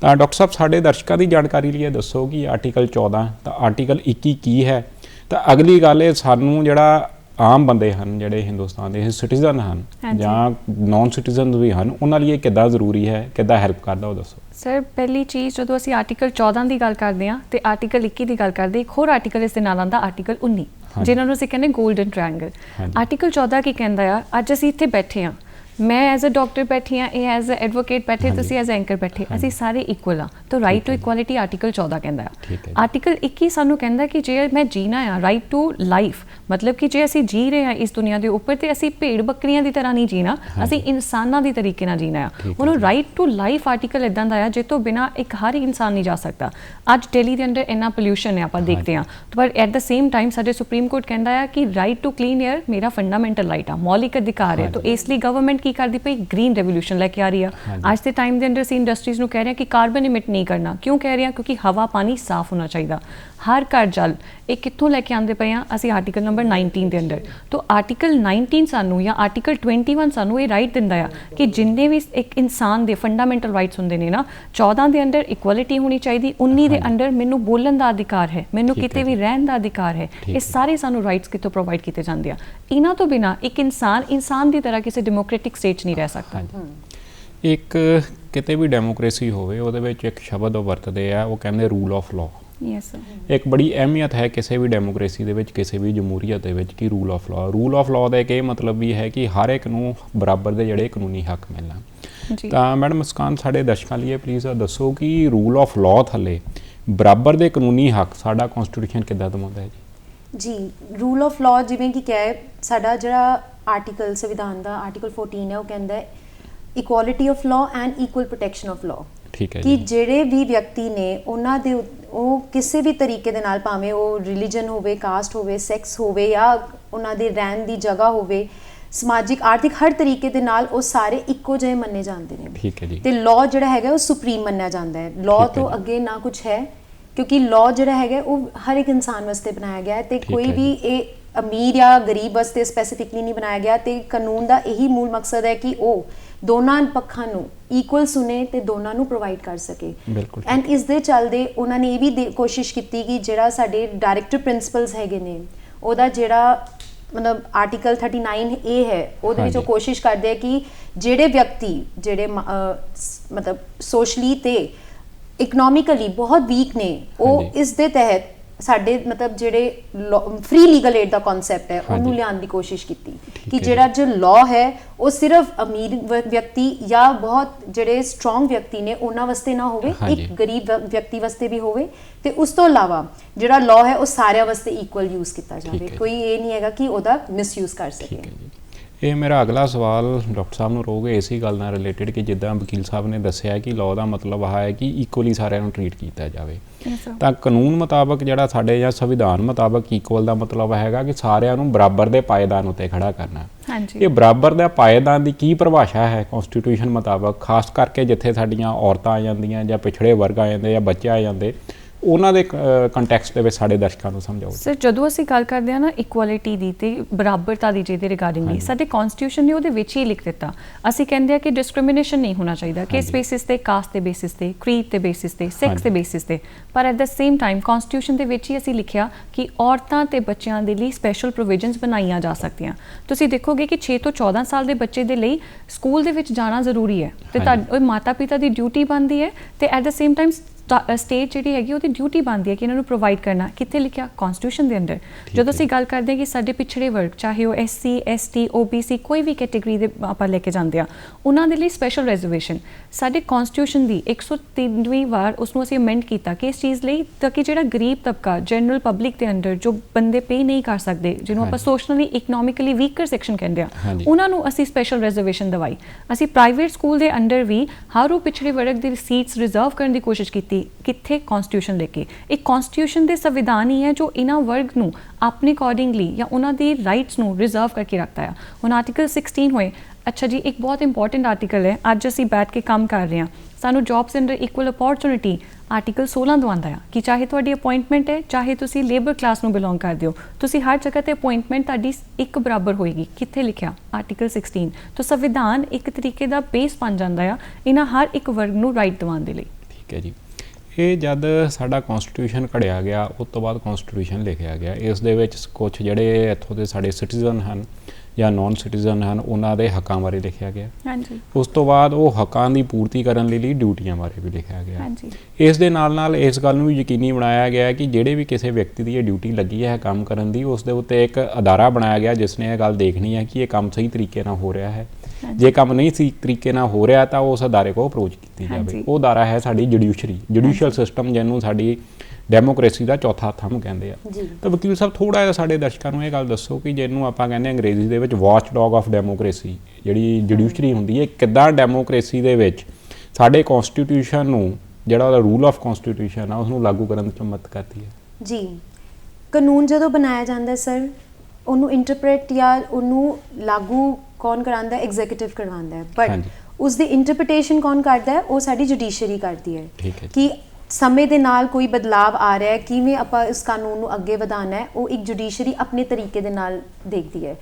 ਤਾਂ ਡਾਕਟਰ ਸਾਹਿਬ ਸਾਡੇ ਦਰਸ਼ਕਾਂ ਦੀ ਜਾਣਕਾਰੀ ਲਈ ਦੱਸੋ ਕਿ ਆਰਟੀਕਲ 14 ਤਾਂ ਆਰਟੀਕਲ 21 ਕੀ ਹੈ? ਤਾਂ ਅਗਲੀ ਗੱਲ ਇਹ ਸਾਨੂੰ ਜਿਹੜਾ ਆਮ ਬੰਦੇ ਹਨ ਜਿਹੜੇ ਹਿੰਦੁਸਤਾਨ ਦੇ ਸਿਟੀਜ਼ਨ ਹਨ। ਜਾਂ ਨਾਨ ਸਿਟੀਜ਼ਨਸ ਵੀ ਹਨ ਉਹਨਾਂ ਲਈ ਇਹ ਕਿੱਦਾਂ ਜ਼ਰੂਰੀ ਹੈ ਕਿੱਦਾਂ ਹੈਲਪ ਕਰਦਾ ਉਹ ਦੱਸੋ ਸਰ ਪਹਿਲੀ ਚੀਜ਼ ਜਦੋਂ ਅਸੀਂ ਆਰਟੀਕਲ 14 ਦੀ ਗੱਲ ਕਰਦੇ ਹਾਂ ਤੇ ਆਰਟੀਕਲ 21 ਦੀ ਗੱਲ ਕਰਦੇ ਇੱਕ ਹੋਰ ਆਰਟੀਕਲ ਇਸ ਦੇ ਨਾਲ ਆਉਂਦਾ ਆਰਟੀਕਲ 19 ਹਾਂਜੀ। ਜਿਨ੍ਹਾਂ ਨੂੰ ਅਸੀਂ ਕਹਿੰਦੇ 골ਡਨ ਟ੍ਰਾਇੰਗਲ। ਆਰਟੀਕਲ 14 ਕੀ ਕਹਿੰਦਾ ਆ ਅੱਜ ਅਸੀਂ ਇੱਥੇ ਬੈਠੇ ਹਾਂ ਮੈਂ ਐਜ਼ ਅ ਡਾਕਟਰ ਬੈਠੀ ਹਾਂ ਇਹ ਐਜ਼ ਅ ਐਡਵੋਕੇਟ ਬੈਠੇ। ਤੁਸੀਂ ਐਜ਼ ਐਂਕਰ ਬੈਠੇ ਅਸੀਂ ਸਾਰੇ ਇਕੁਅਲ ਆ ਤਾਂ ਰਾਈਟ ਟੂ ਇਕੁਐਲਿਟੀ ਆਰਟੀਕਲ 14 ਕਹਿੰਦਾ ਆ ਜੀ। ਆਰਟੀਕਲ 21 ਸਾਨੂੰ ਕਹਿੰਦਾ ਕਿ ਜੇ ਮੈਂ ਜੀਣਾ ਆ ਰਾਈਟ ਟੂ ਲਾਈਫ ਮਤਲਬ ਕਿ ਜੇ ਅਸੀਂ ਜੀ ਰਹੇ ਹਾਂ ਇਸ ਦੁਨੀਆ ਦੇ ਉੱਪਰ ਤੇ ਅਸੀਂ ਭੇਡ ਬੱਕਰੀਆਂ ਦੀ ਤਰ੍ਹਾਂ ਨਹੀਂ ਜੀਣਾ ਅਸੀਂ ਇਨਸਾਨਾਂ ਦੀ ਤਰੀਕੇ ਨਾਲ ਜੀਣਾ ਆ। ਉਹਨੂੰ ਜੀ। ਰਾਈਟ ਟੂ ਲਾਈਫ ਆਰਟੀਕਲ ਇਦਾਂ ਦਾ ਆ ਜਿਸ ਤੋਂ ਬਿਨਾ ਇੱਕ ਹਰ ਇਨਸਾਨ ਨਹੀਂ ਜਾ ਸਕਦਾ। ਅੱਜ ਦਿੱਲੀ ਦੇ ਅੰਦਰ ਇੰਨਾ ਪੋਲਿਊਸ਼ਨ ਹੈ ਆਪਾਂ ਦੇਖਦੇ ਹਾਂ। ਪਰ ਐਟ ਦਾ ਸੇਮ ਟਾਈਮ ਸਾਡੇ ਸੁਪਰੀਮ ਕੋਰਟ ਕਹਿੰਦਾ ਆ ਕਿ ਰਾਈਟ ਟੂ ਕਲੀਨ 에ਅਰ ਮੇਰਾ ਫੰਡਾਮੈਂਟਲ ਰਾਈਟ ਆ ਮੌਲਿਕ ਅਧਿਕਾਰ ਹੈ ਤਾਂ। ਇਸ ਲਈ ਗਵਰਨਮੈਂਟ ਕੀ ਕਰਦੀ ਪਈ? ਗ੍ਰੀਨ ਰੈਵੋਲੂਸ਼ਨ ਲੈ ਕੇ ਆ ਰਹੀ ਆ। ਅੱਜ ਦੇ ਟਾਈਮ ਦੇ ਅੰਦਰ ਅਸੀਂ ਇੰਡਸਟਰੀਜ਼ ਨੂੰ ਕਹਿ ਰਹੇ ਹਾਂ ਕਿ ਕਾਰਬਨ ਇਮਿਟ ਨਹੀਂ ਕਰਨਾ। ਕਿਉਂ ਕਹਿ ਰਹੇ ਹਾਂ? ਕਿਉਂਕਿ ਹਵਾ ਪਾਣੀ ਸਾਫ਼ ਹੋਣਾ ਚਾਹੀਦਾ। ਹਰ ਘਰ ਜਲ ਇਹ ਕਿੱਥੋਂ ਲੈ ਕੇ ਆਉਂਦੇ ਪਏ ਆ? ਅਸੀਂ ਆਰਟੀਕਲ ਨੰਬਰ 19 ਦੇ ਅੰਦਰ। ਤੋਂ ਆਰਟੀਕਲ 19 ਸਾਨੂੰ ਜਾਂ ਆਰਟੀਕਲ 21 ਸਾਨੂੰ ਇਹ ਰਾਈਟ ਦਿੰਦਾ ਆ ਕਿ ਜਿੰਨੇ ਵੀ ਇੱਕ ਇਨਸਾਨ ਦੇ ਫੰਡਾਮੈਂਟਲ ਰਾਈਟਸ ਹੁੰਦੇ ਨੇ ਨਾ 14 ਦੇ ਅੰਡਰ ਇਕੁਐਲਿਟੀ ਹੋਣੀ ਚਾਹੀਦੀ 19 ਦੇ ਅੰਡਰ ਮੈਨੂੰ ਬੋਲਣ ਦਾ ਅਧਿਕਾਰ ਹੈ ਮੈਨੂੰ ਕਿਤੇ ਵੀ। ਰਹਿਣ ਦਾ ਅਧਿਕਾਰ ਹੈ ਇਹ। ਸਾਰੇ ਸਾਨੂੰ ਰਾਈਟਸ ਕਿਤੋਂ ਪ੍ਰੋਵਾਈਡ ਕੀਤੇ ਜਾਂਦੇ ਆ? ਇਹਨਾਂ ਤੋਂ ਬਿਨਾ ਇੱਕ ਇਨਸਾਨ ਇਨਸਾਨ ਦੀ ਤਰ੍ਹਾਂ ਕਿਸੇ ਡੈਮੋਕ੍ਰੈਟਿਕ ਸਟੇਟ 'ਚ ਨਹੀਂ ਰਹਿ ਸਕਦਾ। ਇੱਕ ਕਿਤੇ ਵੀ ਡੈਮੋਕ੍ਰੇਸੀ ਹੋਵੇ ਉਹਦੇ ਵਿੱਚ ਇੱਕ ਸ਼ਬਦ ਉਹ ਵਰਤਦੇ ਆ ਉਹ ਕਹਿੰਦੇ ਰੂਲ ਆਫ ਲਾਅ ਯੈਸ ਇੱਕ ਬੜੀ ਅਹਿਮੀਅਤ ਹੈ ਕਿਸੇ ਵੀ ਡੈਮੋਕ੍ਰੇਸੀ ਦੇ ਵਿੱਚ ਕਿਸੇ ਵੀ ਜਮਹੂਰੀਅਤ ਦੇ ਵਿੱਚ ਕਿ rule of law rule of law ਦਾ ਇੱਕ ਇਹ ਮਤਲਬ ਵੀ ਹੈ ਕਿ ਹਰ ਇੱਕ ਨੂੰ ਬਰਾਬਰ ਦੇ ਜਿਹੜੇ ਕਾਨੂੰਨੀ ਹੱਕ ਮਿਲਣ। ਜੀ। ਤਾਂ ਮੈਡਮ ਮੁਸਕਾਨ ਸਾਡੇ ਦਰਸ਼ਕਾਂ ਲਈ ਪਲੀਜ਼ ਦੱਸੋ ਕਿ ਰੂਲ ਆਫ ਲਾਅ ਥੱਲੇ ਬਰਾਬਰ ਦੇ ਕਾਨੂੰਨੀ ਹੱਕ ਸਾਡਾ ਕਨਸਟੀਟਿਊਸ਼ਨ ਕਿੱਦਾਂ ਦਵਾਉਂਦਾ ਹੈ ਜੀ? ਜੀ ਰੂਲ ਆਫ ਲਾਅ ਜਿਵੇਂ ਕਿ ਕਿਹਾ ਹੈ ਸਾਡਾ ਜਿਹੜਾ ਆਰਟੀਕਲ ਸੰਵਿਧਾਨ ਦਾ ਆਰਟੀਕਲ 14 ਹੈ ਉਹ ਕਹਿੰਦਾ ਹੈ equality of law and equal protection of law ਠੀਕ ਹੈ ਕਿ ਜਿਹੜੇ ਵੀ ਵਿਅਕਤੀ ਨੇ ਉਹਨਾਂ ਦੇ ਉਹ ਕਿਸੇ ਵੀ ਤਰੀਕੇ ਦੇ ਨਾਲ ਭਾਵੇਂ ਉਹ ਰਿਲੀਜਨ ਹੋਵੇ ਕਾਸਟ ਹੋਵੇ ਸੈਕਸ ਹੋਵੇ ਜਾਂ ਉਹਨਾਂ ਦੇ ਰਹਿਣ ਦੀ ਜਗ੍ਹਾ ਹੋਵੇ ਸਮਾਜਿਕ ਆਰਥਿਕ ਹਰ ਤਰੀਕੇ ਦੇ ਨਾਲ ਉਹ ਸਾਰੇ ਇੱਕੋ ਜਿਹੇ ਮੰਨੇ ਜਾਂਦੇ ਨੇ। ਠੀਕ ਹੈ ਜੀ। ਤੇ ਲਾਅ ਜਿਹੜਾ ਹੈਗਾ ਉਹ ਸੁਪਰੀਮ ਮੰਨਿਆ ਜਾਂਦਾ ਹੈ। ਲਾਅ ਤੋਂ। ਅੱਗੇ ਨਾ ਕੁਝ ਹੈ ਕਿਉਂਕਿ ਲਾਅ ਜਿਹੜਾ ਹੈਗਾ ਉਹ ਹਰ ਇੱਕ ਇਨਸਾਨ ਵਾਸਤੇ ਬਣਾਇਆ ਗਿਆ ਹੈ ਤੇ ਕੋਈ ਵੀ ਇਹ ਅਮੀਰ ਜਾਂ ਗਰੀਬ ਵਾਸਤੇ ਸਪੈਸੀਫਿਕਲੀ ਨਹੀਂ ਬਣਾਇਆ ਗਿਆ ਤੇ ਕਾਨੂੰਨ ਦਾ ਇਹੀ ਮੂਲ ਮਕਸਦ ਹੈ ਕਿ ਉਹ ਦੋਨਾਂ ਪੱਖਾਂ ਨੂੰ ਇਕੁਅਲ ਸੁਨੇ ਤੇ ਦੋਨਾਂ ਨੂੰ ਪ੍ਰੋਵਾਈਡ ਕਰ ਸਕੇ ਬਿਲਕੁਲ ਐਂਡ ਇਸ ਦੇ ਚੱਲਦੇ ਉਹਨਾਂ ਨੇ ਇਹ ਵੀ ਕੋਸ਼ਿਸ਼ ਕੀਤੀ ਕਿ ਜਿਹੜਾ ਸਾਡੇ ਡਾਇਰੈਕਟਰ ਪ੍ਰਿੰਸੀਪਲਸ ਹੈਗੇ ਨੇ ਉਹਦਾ ਜਿਹੜਾ ਮਤਲਬ ਆਰਟੀਕਲ 39 ਇਹ ਹੈ ਉਹਦੇ ਵਿੱਚ ਉਹ। ਕੋਸ਼ਿਸ਼ ਕਰਦੇ ਆ ਕਿ ਜਿਹੜੇ ਵਿਅਕਤੀ ਜਿਹੜੇ ਮਤਲਬ ਸੋਸ਼ਲੀ ਤੇ ਇਕਨੋਮਿਕਲੀ ਬਹੁਤ ਵੀਕ ਨੇ ਉਹ। ਇਸ ਦੇ ਤਹਿਤ ਸਾਡੇ ਮਤਲਬ ਜਿਹੜੇ ਫ੍ਰੀ ਲੀਗਲ ਏਡ ਦਾ ਕਨਸੈਪਟ ਹੈ ਉਹਨੂੰ। ਲਿਆਉਣ ਦੀ ਕੋਸ਼ਿਸ਼ ਕੀਤੀ ਕਿ ਜਿਹੜਾ ਜੋ ਲਾਅ ਹੈ ਉਹ ਸਿਰਫ ਅਮੀਰ ਵਿਅਕਤੀ ਜਾਂ ਬਹੁਤ ਜਿਹੜੇ ਸਟਰੋਂਗ ਵਿਅਕਤੀ ਨੇ ਉਹਨਾਂ ਵਾਸਤੇ ਨਾ ਹੋਵੇ। ਇੱਕ ਗਰੀਬ ਵਿਅਕਤੀ ਵਾਸਤੇ ਵੀ ਹੋਵੇ ਤੇ ਉਸ ਤੋਂ ਇਲਾਵਾ ਜਿਹੜਾ ਲਾਅ ਹੈ ਉਹ ਸਾਰਿਆਂ ਵਾਸਤੇ ਇਕੁਅਲ ਯੂਜ਼ ਕੀਤਾ ਜਾਵੇ। ਕੋਈ ਇਹ ਨਹੀਂ ਹੈਗਾ ਕਿ ਉਹਦਾ ਮਿਸਯੂਜ਼ ਕਰ ਸਕੇ ਇਹ ਮੇਰਾ ਅਗਲਾ ਸਵਾਲ ਡਾਕਟਰ ਸਾਹਿਬ ਨੂੰ ਰਹੂਗਾ ਇਸੇ ਗੱਲ ਨਾਲ ਰਿਲੇਟਡ ਕਿ ਜਿੱਦਾਂ ਵਕੀਲ ਸਾਹਿਬ ਨੇ ਦੱਸਿਆ ਕਿ ਲਾਅ ਦਾ ਮਤਲਬ ਆ ਹੈ ਕਿ ਇਕੁਅਲੀ ਸਾਰਿਆਂ ਨੂੰ ਟਰੀਟ ਕੀਤਾ ਜਾਵੇ। ਤਾਂ ਕਾਨੂੰਨ ਮੁਤਾਬਕ ਜਿਹੜਾ ਸਾਡੇ ਜਾਂ ਸੰਵਿਧਾਨ ਮੁਤਾਬਕ ਇਕੁਅਲ ਦਾ ਮਤਲਬ ਹੈਗਾ ਕਿ ਸਾਰਿਆਂ ਨੂੰ ਬਰਾਬਰ ਦੇ ਪਾਏਦਾਨ ਉੱਤੇ ਖੜਾ ਕਰਨਾ। ਹਾਂਜੀ। ਇਹ ਬਰਾਬਰ ਦਾ ਪਾਏਦਾਨ ਦੀ ਕੀ ਪਰਿਭਾਸ਼ਾ ਹੈ ਕਨਸਟੀਟਿਊਸ਼ਨ ਮੁਤਾਬਕ ਖਾਸ ਕਰਕੇ ਜਿੱਥੇ ਸਾਡੀਆਂ ਔਰਤਾਂ ਆ ਜਾਂਦੀਆਂ ਜਾਂ ਪਿਛੜੇ ਵਰਗ ਆ ਜਾਂਦੇ ਜਾਂ ਬੱਚੇ ਆ ਜਾਂਦੇ ਉਹਨਾਂ ਦੇ ਕੰਟੈਕਸਟ ਦੇ ਵਿੱਚ ਸਾਡੇ ਦਰਸ਼ਕਾਂ ਨੂੰ ਸਮਝਾਓ ਸਰ ਜਦੋਂ ਅਸੀਂ ਗੱਲ ਕਰਦੇ ਹਾਂ ਨਾ ਇਕੁਐਲਿਟੀ ਦੀ ਤੇ ਬਰਾਬਰਤਾ ਦੀ ਜਿਹਦੇ ਰਿਗਾਰਡਿੰਗ ਹਾਂਜੀ। ਸਾਡੇ ਕਨਸਟੀਟਿਊਸ਼ਨ ਨੇ ਉਹਦੇ ਵਿੱਚ ਹੀ ਲਿਖ ਦਿੱਤਾ ਅਸੀਂ ਕਹਿੰਦੇ ਆ ਕਿ ਡਿਸਕ੍ਰਿਮੀਨੇਸ਼ਨ ਨਹੀਂ ਹੋਣਾ ਚਾਹੀਦਾ ਕਿਸ। ਬੇਸਿਸ ਤੇ ਕਾਸਟ ਦੇ ਬੇਸਿਸ ਤੇ ਕ੍ਰੀਡ ਦੇ ਬੇਸਿਸ ਤੇ ਸੈਕਸ। ਦੇ ਬੇਸਿਸ ਤੇ ਪਰ at the same time constitution ਦੇ ਵਿੱਚ ਹੀ ਅਸੀਂ ਲਿਖਿਆ ਕਿ ਔਰਤਾਂ ਤੇ ਬੱਚਿਆਂ ਦੇ ਲਈ ਸਪੈਸ਼ਲ ਪ੍ਰੋਵੀਜ਼ਨਸ ਬਣਾਈਆਂ ਜਾ ਸਕਦੀਆਂ ਤੁਸੀਂ ਦੇਖੋਗੇ ਕਿ 6 ਤੋਂ 14 ਸਾਲ ਦੇ ਬੱਚੇ ਦੇ ਲਈ ਸਕੂਲ ਦੇ ਵਿੱਚ ਜਾਣਾ ਜ਼ਰੂਰੀ ਹੈ ਤੇ। ਤੁਹਾਡੇ ਮਾਤਾ ਪਿਤਾ ਦੀ ਡਿਊਟੀ ਬਣਦੀ ਹੈ ਤੇ at the same time state ਜਿਹੜੀ ਹੈਗੀ ਉਹਦੀ ਡਿਊਟੀ ਬਣਦੀ ਹੈ ਕਿ ਇਹਨਾਂ ਨੂੰ ਪ੍ਰੋਵਾਈਡ ਕਰਨਾ ਕਿੱਥੇ ਲਿਖਿਆ ਕਨਸਟੀਟਿਊਸ਼ਨ ਦੇ ਅੰਦਰ ਜਦੋਂ। ਅਸੀਂ ਗੱਲ ਕਰਦੇ ਹਾਂ ਕਿ ਸਾਡੇ ਪਿਛੜੇ ਵਰਗ ਚਾਹੇ ਉਹ ਐਸਸੀ ਐਸਟੀ ਓਬੀਸੀ ਕੋਈ ਵੀ ਕੈਟਾਗਰੀ ਦੇ ਆਪਾਂ ਲੈ ਕੇ ਜਾਂਦੇ ਆ ਉਹਨਾਂ ਦੇ ਲਈ ਸਪੈਸ਼ਲ ਰਿਜ਼ਰਵੇਸ਼ਨ ਸਾਡੇ ਕਨਸਟੀਟਿਊਸ਼ਨ ਦੀ 103ਵੀਂ ਵਾਰ ਉਸ ਨੂੰ ਅਸੀਂ ਅਮੈਂਡ ਕੀਤਾ ਕਿ ਇਸ ਚੀਜ਼ ਲਈ ਤਾਂ ਕਿ ਜਿਹੜਾ ਗਰੀਬ ਤਬਕਾ ਜਨਰਲ ਪਬਲਿਕ ਦੇ ਅੰਡਰ ਜੋ ਬੰਦੇ ਪੇ ਨਹੀਂ ਕਰ ਸਕਦੇ ਜਿਹਨੂੰ ਆਪਾਂ। ਸੋਸ਼ਲੀ ਇਕਨੋਮਿਕਲੀ ਵੀਕਰ ਸੈਕਸ਼ਨ ਕਹਿੰਦੇ ਆ। ਉਹਨਾਂ ਨੂੰ ਅਸੀਂ ਸਪੈਸ਼ਲ ਰਿਜ਼ਰਵੇਸ਼ਨ ਦਵਾਈ ਅਸੀਂ ਪ੍ਰਾਈਵੇਟ ਸਕੂਲ ਦੇ ਅੰਡਰ ਵੀ ਹਰ ਉਹ ਪਿਛੜੇ ਵਰਗ ਦੀ ਸੀਟਸ ਰਿਜ਼ਰਵ ਕਰਨ ਦੀ ਕੋਸ਼ਿਸ਼ ਕੀਤੀ ਕਿੱਥੇ ਕਨਸਟੀਟਿਊਸ਼ਨ ਲੈ ਕੇ। ਇੱਕ ਕਨਸਟੀਟਿਊਸ਼ਨ ਦੇ ਸੰਵਿਧਾਨ ਹੀ ਹੈ ਜੋ ਇਹਨਾਂ ਵਰਗ ਨੂੰ ਆਪਣੇ ਅਕੋਰਡਿੰਗਲੀ ਜਾਂ ਉਹਨਾਂ ਦੀ ਰਾਈਟਸ ਨੂੰ ਰਿਜ਼ਰਵ ਕਰਕੇ ਰੱਖਦਾ ਹੈ ਹੁਣ ਆਰਟੀਕਲ 16 ਹੋਏ। ਅੱਛਾ ਜੀ, ਇੱਕ ਬਹੁਤ ਇੰਪੋਰਟੈਂਟ ਆਰਟੀਕਲ ਹੈ। ਅੱਜ ਅਸੀਂ ਬੈਠ ਕੇ ਕੰਮ ਕਰ ਰਹੇ ਹਾਂ। ਸਾਨੂੰ jobs under equal opportunity article 16 ਦਵਾਉਂਦਾ ਆ। ਕਿ ਚਾਹੇ ਤੁਹਾਡੀ ਅਪਾਇੰਟਮੈਂਟ ਹੈ, ਚਾਹੇ ਤੁਸੀਂ ਲੇਬਰ ਕਲਾਸ ਨੂੰ ਬਿਲੋਂਗ ਕਰਦੇ ਹੋ। ਤੁਸੀਂ ਹਰ ਜਗ੍ਹਾ ਤੇ ਅਪਾਇੰਟਮੈਂਟ ਤੁਹਾਡੀ ਇੱਕ ਬਰਾਬਰ ਹੋਏਗੀ। ਕਿੱਥੇ ਲਿਖਿਆ? ਆਰਟੀਕਲ 16 ਤੋਂ ਸੰਵਿਧਾਨ ਇੱਕ ਤਰੀਕੇ ਦਾ ਬੇਸ ਬਣ ਜਾਂਦਾ ਆ। ਇਹਨਾਂ ਹਰ ਇੱਕ ਵਰਗ ਨੂੰ ਰਾਈਟ ਦਿਵਾਉਣ ਦੇ ਲਈ। ਠੀਕ ਹੈ ਜੀ। ਇਹ ਜਦ ਸਾਡਾ ਕਨਸਟੀਟਿਊਸ਼ਨ ਘੜਿਆ ਗਿਆ ਉਸ ਤੋਂ ਬਾਅਦ ਕਨਸਟੀਟਿਊਸ਼ਨ ਲਿਖਿਆ ਗਿਆ ਇਸ ਦੇ ਵਿੱਚ ਕੁਝ ਜਿਹੜੇ ਇੱਥੋਂ ਦੇ ਸਾਡੇ ਸਿਟੀਜ਼ਨ ਹਨ ਜਾਂ ਨਾਨ ਸਿਟੀਜ਼ਨ ਹਨ ਉਹਨਾਂ ਦੇ ਹੱਕਾਂ ਬਾਰੇ ਲਿਖਿਆ ਗਿਆ। ਹਾਂਜੀ। ਉਸ ਤੋਂ ਬਾਅਦ ਉਹ ਹੱਕਾਂ ਦੀ ਪੂਰਤੀ ਕਰਨ ਲਈ ਲਈ ਡਿਊਟੀਆਂ ਬਾਰੇ ਵੀ ਲਿਖਿਆ ਗਿਆ। ਹਾਂਜੀ। ਇਸ ਦੇ ਨਾਲ ਨਾਲ ਇਸ ਗੱਲ ਨੂੰ ਵੀ ਯਕੀਨੀ ਬਣਾਇਆ ਗਿਆ ਕਿ ਜਿਹੜੇ ਵੀ ਕਿਸੇ ਵਿਅਕਤੀ ਦੀ ਇਹ ਡਿਊਟੀ ਲੱਗੀ ਹੈ ਕੰਮ ਕਰਨ ਦੀ ਉਸ ਦੇ ਉੱਤੇ ਇੱਕ ਅਦਾਰਾ ਬਣਾਇਆ ਗਿਆ ਜਿਸ ਨੇ ਇਹ ਗੱਲ ਦੇਖਣੀ ਹੈ ਕਿ ਇਹ ਕੰਮ ਸਹੀ ਤਰੀਕੇ ਨਾਲ ਹੋ ਰਿਹਾ ਹੈ। ਜੇ ਕੰਮ ਨਹੀਂ ਸਹੀ ਤਰੀਕੇ ਨਾਲ ਹੋ ਰਿਹਾ ਤਾਂ ਉਸ ਅਦਾਰੇ ਕੋਲ ਅਪਰੋਚ ਕੀਤੀ ਜਾਵੇ। ਉਹ ਅਦਾਰਾ ਹੈ ਸਾਡੀ ਜੁਡੀਸ਼ਰੀ ਜੁਡੀਸ਼ੀਅਲ ਸਿਸਟਮ ਜਿਹਨੂੰ ਸਾਡੀ ਡੈਮੋਕ੍ਰੇਸੀ ਦਾ ਚੌਥਾ ਥੰਮ ਕਹਿੰਦੇ ਆ। ਤਾਂ ਵਕੀਲ ਸਾਹਿਬ ਥੋੜਾ ਜਿਹਾ ਸਾਡੇ ਦਰਸ਼ਕਾਂ ਨੂੰ ਇਹ ਗੱਲ ਦੱਸੋ ਕਿ ਜਿਹਨੂੰ ਆਪਾਂ ਕਹਿੰਦੇ ਅੰਗਰੇਜ਼ੀ ਦੇ ਵਿੱਚ ਵਾਚ ਡੌਗ ਆਫ ਡੈਮੋਕ੍ਰੇਸੀ ਜਿਹੜੀ ਜੁਡੀਸ਼ਰੀ ਹੁੰਦੀ ਹੈ ਕਿੱਦਾਂ ਡੈਮੋਕ੍ਰੇਸੀ ਦੇ ਵਿੱਚ ਸਾਡੇ ਕਨਸਟੀਟਿਊਸ਼ਨ ਨੂੰ ਜਿਹੜਾ ਉਹਦਾ ਰੂਲ ਆਫ ਕਨਸਟੀਟਿਊਸ਼ਨ ਆ ਉਸ ਨੂੰ ਲਾਗੂ ਕਰਨ ਵਿੱਚ ਮਦਦ ਕਰਦੀ ਹੈ? ਜੀ। ਕਾਨੂੰਨ ਜਦੋਂ ਬਣਾਇਆ ਜਾਂਦਾ ਸਰ ਉਹਨੂੰ ਇੰਟਰਪ੍ਰੀਟ ਜਾਂ ਉਹਨੂੰ ਲਾਗੂ ਕੌਣ ਕਰਾਂਦਾ ਹੈ ਐਗਜ਼ੀਕਿਊਟਿਵ ਕਰਵਾਉਂਦਾ ਹੈ ਬਟ। ਉਸ ਦੀ ਇੰਟਰਪ੍ਰੀਟੇਸ਼ਨ ਕੌਣ ਕਰਦਾ ਹੈ ਉਹ ਸਾਡੀ ਜੁਡੀਸ਼ਰੀ ਕਰਦੀ ਹੈ। ਕਿ ਸਮੇਂ ਦੇ ਨਾਲ ਕੋਈ ਬਦਲਾਵ ਆ ਰਿਹਾ ਹੈ ਕਿਵੇਂ ਆਪਾਂ ਇਸ ਕਾਨੂੰਨ ਨੂੰ ਅੱਗੇ ਵਧਾਉਣਾ ਹੈ ਉਹ ਇੱਕ ਜੁਡੀਸ਼ਰੀ ਆਪਣੇ ਤਰੀਕੇ ਦੇ ਨਾਲ ਦੇਖਦੀ ਹੈ।